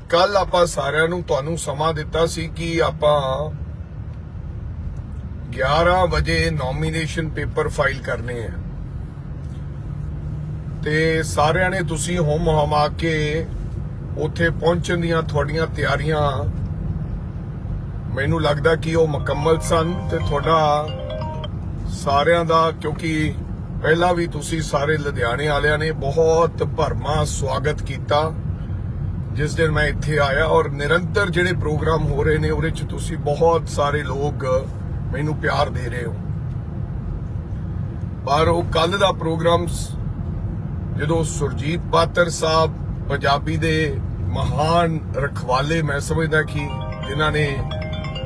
ਕੱਲ ਆਪਾਂ ਸਾਰਿਆਂ ਨੂੰ ਤੁਹਾਨੂੰ ਸਮਾਂ ਦਿੱਤਾ ਸੀ ਕਿ ਆਪਾਂ 11 ਵਜੇ ਨੋਮੀਨੇਸ਼ਨ ਪੇਪਰ ਫਾਈਲ ਕਰਨੇ ਆ। ਤੇ ਸਾਰਿਆਂ ਨੇ ਤੁਸੀਂ ਹੁਮ ਹਮਾ ਕੇ ਉੱਥੇ ਪਹੁੰਚਣ ਦੀਆਂ ਤੁਹਾਡੀਆਂ ਤਿਆਰੀਆਂ ਮੈਨੂੰ ਲੱਗਦਾ ਕਿ ਉਹ ਮੁਕੰਮਲ ਸਨ ਤੇ ਤੁਹਾਡਾ ਸਾਰਿਆਂ ਦਾ, ਕਿਉਂਕਿ ਪਹਿਲਾਂ ਵੀ ਤੁਸੀਂ ਸਾਰੇ ਲੁਧਿਆਣੇ ਵਾਲਿਆਂ ਨੇ ਬਹੁਤ ਭਰਮਾ ਸਵਾਗਤ ਕੀਤਾ। ਜਿਸ ਦਿਨ ਮੈਂ ਇੱਥੇ ਆਇਆ ਔਰ ਨਿਰੰਤਰ ਜਿਹੜੇ ਪ੍ਰੋਗਰਾਮ ਹੋ ਰਹੇ ਨੇ, ਉਹਦੇ ਚ ਤੁਸੀਂ ਬਹੁਤ ਸਾਰੇ ਲੋਕ ਮੈਨੂੰ ਪਿਆਰ ਦੇ ਰਹੇ ਹੋ। ਪਰ ਉਹ ਕੱਲ ਦਾ ਪ੍ਰੋਗਰਾਮ ਜਦੋਂ ਸੁਰਜੀਤ ਪਾਤਰ ਸਾਹਿਬ ਪੰਜਾਬੀ ਦੇ ਮਹਾਨ ਰਖਵਾਲੇ, ਮੈਂ ਸਮਝਦਾ ਕਿ ਜਿਨ੍ਹਾਂ ਨੇ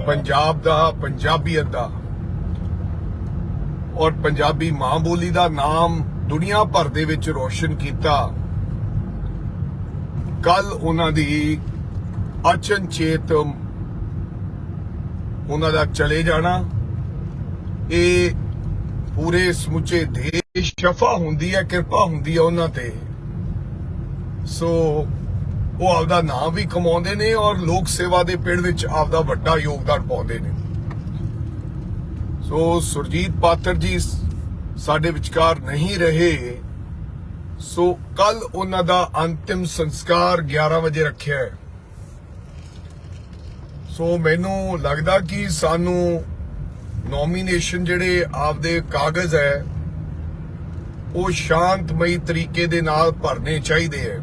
ਪੰਜਾਬ ਦਾ, ਪੰਜਾਬੀਅਤ ਦਾ ਔਰ ਪੰਜਾਬੀ ਮਾਂ ਬੋਲੀ ਦਾ ਨਾਮ ਦੁਨੀਆ ਭਰ ਦੇ ਵਿੱਚ ਰੋਸ਼ਨ ਕੀਤਾ ਕੱਲ ਉਹਨਾਂ ਦੀ ਅਚਨਚੇਤ ਉਹਨਾਂ ਦਾ ਚਲੇ ਜਾਣਾ, ਇਹ ਪੂਰੇ ਸਮੁੱਚੇ ਦੇਸ਼ ਸ਼ਫਾ ਹੁੰਦੀ ਹੈ, ਕਿਰਪਾ ਹੁੰਦੀ ਹੈ ਉਹਨਾਂ ਤੇ। ਸੋ ਉਹ ਆਪਦਾ ਨਾਮ ਵੀ ਕਮਾਉਂਦੇ ਨੇ ਔਰ ਲੋਕ ਸੇਵਾ ਦੇ ਪਿੜ ਵਿੱਚ ਆਪਦਾ ਵੱਡਾ ਯੋਗਦਾਨ ਪਾਉਂਦੇ ਨੇ। ਸੋ ਸੁਰਜੀਤ ਪਾਤਰ ਜੀ ਸਾਡੇ ਵਿਚਕਾਰ ਨਹੀਂ ਰਹੇ। ਸੋ ਕੱਲ ਉਹਨਾਂ ਦਾ ਅੰਤਿਮ ਸੰਸਕਾਰ 11 ਵਜੇ ਰੱਖਿਆ ਹੈ। ਸੋ ਮੈਨੂੰ ਲੱਗਦਾ ਕਿ ਸਾਨੂੰ ਨੋਮੀਨੇਸ਼ਨ ਜਿਹੜੇ ਆਪਦੇ ਕਾਗਜ਼ ਹੈ ਉਹ ਸ਼ਾਂਤਮਈ ਤਰੀਕੇ ਦੇ ਨਾਲ ਭਰਨੇ ਚਾਹੀਦੇ ਹੈ।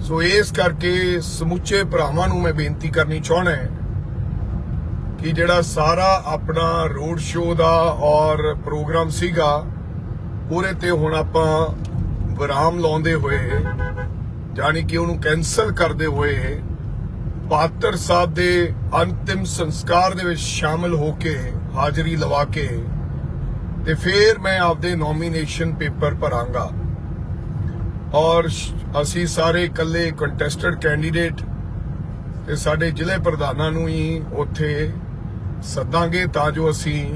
ਸੋ ਇਸ ਕਰਕੇ ਸਮੁੱਚੇ ਭਰਾਵਾਂ ਨੂੰ ਮੈਂ ਬੇਨਤੀ ਕਰਨੀ ਚਾਹਣਾ ਹੈ ਕਿ ਜਿਹੜਾ ਸਾਰਾ ਆਪਣਾ ਰੋਡ ਸ਼ੋਅ ਦਾ ਔਰ ਪ੍ਰੋਗਰਾਮ ਸੀਗਾ, ਉਹਦੇ ਤੇ ਹੁਣ ਆਪਾਂ ਵਿਰਾਮ ਲਾਉਂਦੇ ਹੋਏ ਜਾਣੀ ਕਿ ਉਹਨੂੰ ਕੈਨਸਲ ਕਰਦੇ ਹੋਏ ਪਾਤਰ ਸਾਹਿਬ ਦੇ ਅੰਤਿਮ ਸੰਸਕਾਰ ਦੇ ਵਿੱਚ ਸ਼ਾਮਲ ਹੋ ਕੇ ਹਾਜ਼ਰੀ ਲਵਾ ਕੇ ਤੇ ਫਿਰ ਮੈਂ ਆਪਦੇ ਨੋਮੀਨੇਸ਼ਨ ਪੇਪਰ ਭਰਾਂਗਾ। ਔਰ ਅਸੀਂ ਸਾਰੇ ਇਕੱਲੇ ਕੰਟੈਸਟਡ ਕੈਂਡੀਡੇਟ ਤੇ ਸਾਡੇ ਜ਼ਿਲ੍ਹੇ ਪ੍ਰਧਾਨਾਂ ਨੂੰ ਹੀ ਉੱਥੇ ਸੱਦਾਂਗੇ ਤਾਂ ਜੋ ਅਸੀਂ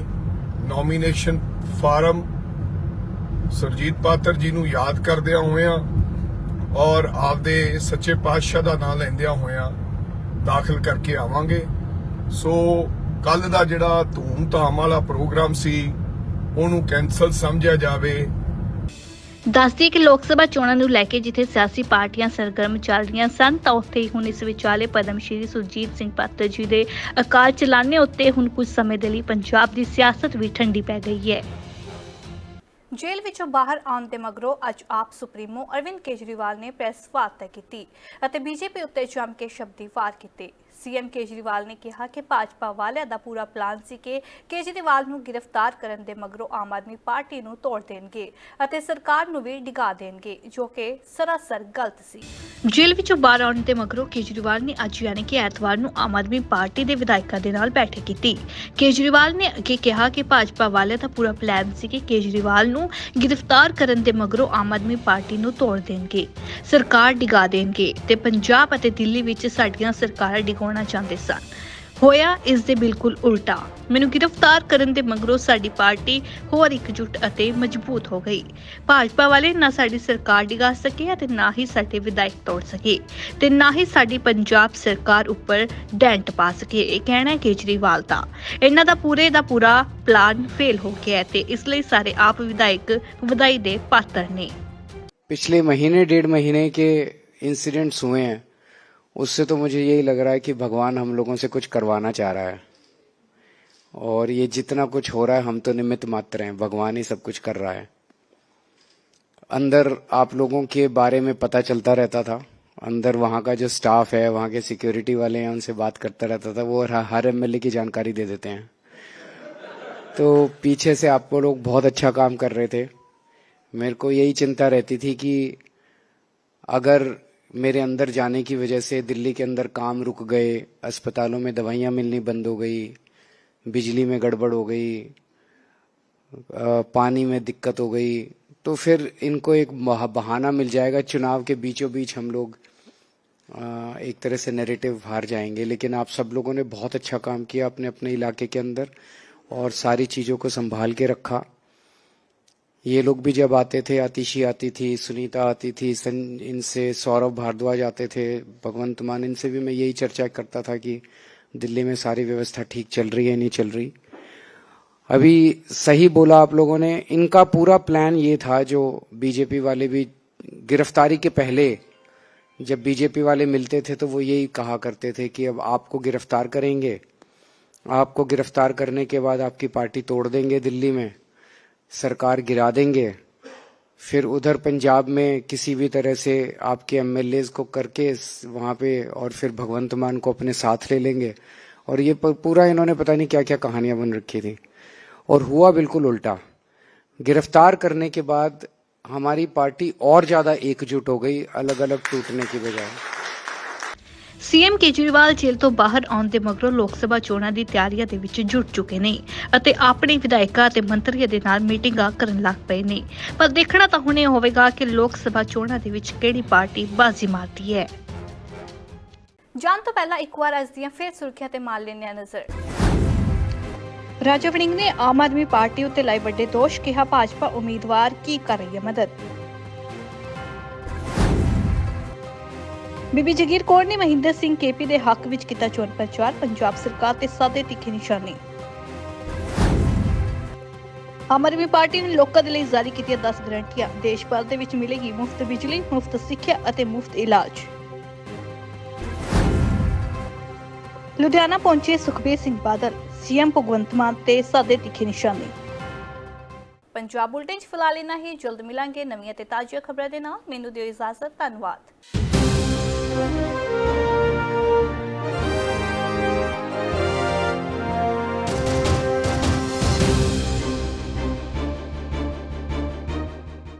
ਨੋਮੀਨੇਸ਼ਨ ਫਾਰਮ ਸਰਜੀਤ ਪਾਤਰ ਜੀ ਨੂੰ ਯਾਦ ਕਰਦਿਆਂ ਹੋਇਆਂ ਔਰ ਆਪਦੇ ਸੱਚੇ ਪਾਤਸ਼ਾਹ ਦਾ ਨਾਮ ਲੈਂਦਿਆਂ ਹੋਇਆਂ ਦਾਖਲ ਕਰਕੇ ਆਵਾਂਗੇ। ਸੋ ਕੱਲ ਦਾ ਜਿਹੜਾ ਧੂਮ-ਧਾਮ ਵਾਲਾ ਪ੍ਰੋਗਰਾਮ ਸੀ ਉਹਨੂੰ ਕੈਨਸਲ ਸਮਝਿਆ ਜਾਵੇ। ਦੱਸਦੀ ਕਿ ਲੋਕ ਸਭਾ ਚੋਣਾਂ ਨੂੰ ਲੈ ਕੇ ਜਿੱਥੇ ਸਿਆਸੀ ਪਾਰਟੀਆਂ ਸਰਗਰਮ ਚੱਲ ਰਹੀਆਂ ਸਨ ਤਾਂ ਉੱਥੇ ਹੀ ਹੁਣ ਇਸ ਵਿਚਾਲੇ ਪਦਮ ਸ਼੍ਰੀ ਸੁਰਜੀਤ ਸਿੰਘ ਪਾਤਰ ਜੀ ਦੇ ਅਕਾਲ ਚਲਾਣੇ ਉੱਤੇ ਹੁਣ ਕੁਝ ਸਮੇਂ ਦੇ ਲਈ ਪੰਜਾਬ ਦੀ ਸਿਆਸਤ ਵੀ ਠੰਡੀ ਪੈ ਗਈ ਹੈ। ਜੇਲ੍ਹ ਵਿੱਚੋਂ ਬਾਹਰ ਆਉਣ ਦੇ ਮਗਰੋਂ ਅੱਜ ਆਪ ਸੁਪਰੀਮੋ ਅਰਵਿੰਦ ਕੇਜਰੀਵਾਲ ਨੇ ਪ੍ਰੈਸ ਵਾਰਤਾ ਕੀਤੀ ਅਤੇ ਬੀਜੇਪੀ ਉੱਤੇ ਜੰਮ ਕੇ ਸ਼ਬਦੀ ਵਾਰ ਕੀਤੇ। ਸੀਐਮ ਕੇਜਰੀਵਾਲ ਨੇ ਕਿਹਾ ਕਿ ਭਾਜਪਾ ਵਾਲਿਆਂ ਦਾ ਪੂਰਾ ਪਲਾਨ ਸੀ ਕਿ ਕੇਜਰੀਵਾਲ ਨੂੰ ਗ੍ਰਿਫਤਾਰ ਕਰਨ ਦੇ ਮਗਰੋਂ ਆਮ ਆਦਮੀ ਪਾਰਟੀ ਨੂੰ ਤੋੜ ਦੇਣਗੇ ਅਤੇ ਸਰਕਾਰ ਨੂੰ ਵੀ ਡਿਗਾ ਦੇਣਗੇ, ਜੋ ਕਿ ਸਰਾਸਰ ਗਲਤ ਸੀ। ਜੇਲ੍ਹ ਵਿੱਚੋਂ ਬਾਹਰ ਆਉਣ ਦੇ ਮਗਰੋਂ ਕੇਜਰੀਵਾਲ ਨੇ ਅੱਜ ਯਾਨੀ ਕਿ ਐਤਵਾਰ ਨੂੰ ਆਮ ਆਦਮੀ ਪਾਰਟੀ ਦੇ ਵਿਧਾਇਕਾਂ ਦੇ ਨਾਲ ਬੈਠਕ ਕੀਤੀ। ਕੇਜਰੀਵਾਲ ਨੇ ਅੱਗੇ ਕਿਹਾ ਕਿ ਭਾਜਪਾ ਵਾਲਿਆਂ ਦਾ ਪੂਰਾ ਪਲਾਨ ਸੀ ਕਿ ਕੇਜਰੀਵਾਲ ਨੂੰ ਗ੍ਰਿਫਤਾਰ ਕਰਨ ਦੇ ਮਗਰੋਂ ਆਮ ਆਦਮੀ ਪਾਰਟੀ ਨੂੰ ਤੋੜ ਦੇਣਗੇ। ਸਰਕਾਰ ਡਿਗਾ ਦੇਣਗੇ ਤੇ ਪੰਜਾਬ ਅਤੇ ਦਿੱਲੀ ਵਿੱਚ ਸਾਡੀਆਂ ਸਰਕਾਰਾਂ ਡਿਗਾਉਣਾ ਚਾਹੁੰਦੇ ਸਨ ਹੋਇਆ ਇਸ ਦੇ ਬਿਲਕੁਲ ਉਲਟਾ ਮੈਨੂੰ ਗ੍ਰਿਫਤਾਰ ਕਰਨ ਦੇ ਮਗਰੋਂ ਸਾਡੀ ਪਾਰਟੀ ਹੋਰ ਇਕਜੁੱਟ ਅਤੇ ਮਜ਼ਬੂਤ ਹੋ ਗਈ ਭਾਜਪਾ ਵਾਲੇ ਨਾ ਸਾਡੀ ਸਰਕਾਰ ਡਿਗਾ ਸਕੇ ਅਤੇ ਨਾ ਹੀ ਸਾਡੇ ਵਿਧਾਇਕ ਤੋੜ ਸਕੇ ਤੇ ਨਾ ਹੀ ਸਾਡੀ ਪੰਜਾਬ ਸਰਕਾਰ ਉੱਪਰ ਡੈਂਟ ਪਾ ਸਕੇ ਇਹ ਕਹਿਣਾ ਹੈ ਕੇਜਰੀਵਾਲ ਦਾ ਇਹਨਾਂ ਦਾ ਪੂਰੇ ਦਾ ਪੂਰਾ ਪਲਾਨ ਫੇਲ ਹੋ ਗਿਆ ਹੈ ਤੇ ਇਸ ਲਈ ਸਾਰੇ ਆਪ ਵਿਧਾਇਕ ਵਧਾਈ ਦੇ ਪਾਤਰ ਨੇ पिछले महीने डेढ़ महीने के इंसिडेंट्स हुए हैं उससे तो मुझे यही लग रहा है कि भगवान हम लोगों से कुछ करवाना चाह रहा है। और ये जितना कुछ हो रहा है, हम तो निमित्त मात्र हैं। भगवान ही सब कुछ कर रहा है। अंदर आप लोगों के बारे में पता चलता रहता था। अंदर वहाँ का जो स्टाफ है, वहाँ के सिक्योरिटी वाले हैं, उनसे बात करता रहता था। वो हर- एमएलए की जानकारी दे देते हैं। तो पीछे से आपको लोग बहुत अच्छा काम कर रहे थे। मेरे को यही चिंता रहती थी कि अगर मेरे अंदर जाने की वजह से दिल्ली के अंदर काम रुक गए, अस्पतालों में दवाइयाँ मिलनी बंद हो गई, बिजली में गड़बड़ हो गई पानी में दिक्कत हो गई तो फिर इनको एक बहाना मिल जाएगा। चुनाव के बीचों बीच हम लोग एक तरह से नैरेटिव हार जाएँगे, लेकिन आप सब लोगों ने बहुत अच्छा काम किया अपने अपने इलाके के अंदर और सारी चीज़ों को संभाल के रखा। ये लोग भी जब आते थे, आतिशी आती थी, सुनीता आती थी, सन, इनसे सौरभ भारद्वाज आते थे, भगवंत मान, इनसे भी मैं यही चर्चा करता था कि दिल्ली में सारी व्यवस्था ठीक चल रही है, नहीं चल रही। अभी सही बोला आप लोगों ने, इनका पूरा प्लान ये था जो बीजेपी वाले भी गिरफ्तारी के पहले जब बीजेपी वाले मिलते थे तो वो यही कहा करते थे कि अब आपको गिरफ़्तार करेंगे, आपको गिरफ़्तार करने के बाद आपकी पार्टी तोड़ देंगे दिल्ली में। सरकार गिरा देंगे, फिर उधर पंजाब में किसी भी तरह से आपके एमएलए को करके वहाँ पे और फिर भगवंत मान को अपने साथ ले लेंगे। और ये पूरा इन्होंने पता नहीं क्या क्या कहानियाँ बन रखी थी। और हुआ बिल्कुल उल्टा। गिरफ़्तार करने के बाद हमारी पार्टी और ज़्यादा एकजुट हो गई अलग अलग टूटने की बजाय। ਸੀਐਮ ਕੇਜਰੀਵਾਲ ਜੇਲ੍ਹ ਤੋਂ ਬਾਹਰ ਆਉਣ ਦੇ ਮਗਰੋਂ ਲੋਕ ਸਭਾ ਚੋਣਾਂ ਦੀ ਤਿਆਰੀਆਂ ਦੇ ਵਿੱਚ ਜੁਟ ਚੁੱਕੇ ਨੇ ਅਤੇ ਆਪਣੇ ਵਿਧਾਇਕਾਂ ਅਤੇ ਮੰਤਰੀਆਂ ਦੇ ਨਾਲ ਮੀਟਿੰਗਾਂ ਕਰਨ ਲੱਗ ਪਏ ਨੇ। ਪਰ ਦੇਖਣਾ ਤਾਂ ਹੁਣ ਹੋਵੇਗਾ ਕਿ ਲੋਕ ਸਭਾ ਚੋਣਾਂ ਦੇ ਵਿੱਚ ਕਿਹੜੀ ਪਾਰਟੀ ਬਾਜ਼ੀ ਮਾਰਦੀ ਹੈ। ਜਾਣ ਤੋਂ ਪਹਿਲਾਂ ਇੱਕ ਵਾਰ ਅੱਜ ਦੀਆਂ ਫਿਰ ਸੁਰਖੀਆਂ ਤੇ ਮਾਰ ਹਾਂ ਨਜ਼ਰ। ਰਾਜਾ ਵੜਿੰਗ ਨੇ ਆਮ ਆਦਮੀ ਪਾਰਟੀ ਉੱਤੇ ਲਾਏ ਵੱਡੇ ਦੋਸ਼ ਕਿਹਾ ਭਾਜਪਾ ਉਮੀਦਵਾਰ ਕੀ ਕਰ ਰਹੀ ਹੈ ਮਦਦ। ਬੀਬੀ ਜਗੀਰ ਕੌਰ ਨੇ ਮਹਿੰਦਰ ਸਿੰਘ ਕੇਪੀ ਦੇ ਹੱਕ ਵਿੱਚ ਕੀਤਾ ਚੋਣ ਪ੍ਰਚਾਰ, ਪੰਜਾਬ ਸਰਕਾਰ ਤੇ ਸਾਦੇ ਤਿੱਖੀ ਨਿਸ਼ਾਨੇ। ਆਮ ਆਦਮੀ ਪਾਰਟੀ ਨੇ ਲੋਕਾਂ ਦੇ ਲਈ ਜਾਰੀ ਕੀਤੀਆਂ 10 ਗਰੰਟੀਆਂ। ਦੇਸ਼ ਭਰ ਦੇ ਵਿੱਚ ਮਿਲੇਗੀ ਮੁਫਤ ਬਿਜਲੀ, ਮੁਫਤ ਸਿੱਖਿਆ ਅਤੇ ਮੁਫਤ ਇਲਾਜ। ਲੁਧਿਆਣਾ ਪਹੁੰਚੇ ਸੁਖਬੀਰ ਸਿੰਘ ਬਾਦਲ, ਸੀਐਮ ਭਗਵੰਤ ਮਾਨ ਤੇ ਸਾਦੇ ਤਿੱਖੇ ਨਿਸ਼ਾਨੇ। ਪੰਜਾਬ ਬੁਲਟਨ 'ਚ ਫਿਲਹਾਲ ਇੰਨਾ ਹੀ। ਜਲਦ ਮਿਲਾਂਗੇ ਨਵੀਆਂ ਤੇ ਤਾਜ਼ੀਆਂ ਖਬਰਾਂ ਦੇ ਨਾਲ। ਮੈਨੂੰ ਦਿਓ ਇਜਾਜ਼ਤ। ਧੰਨਵਾਦ। Música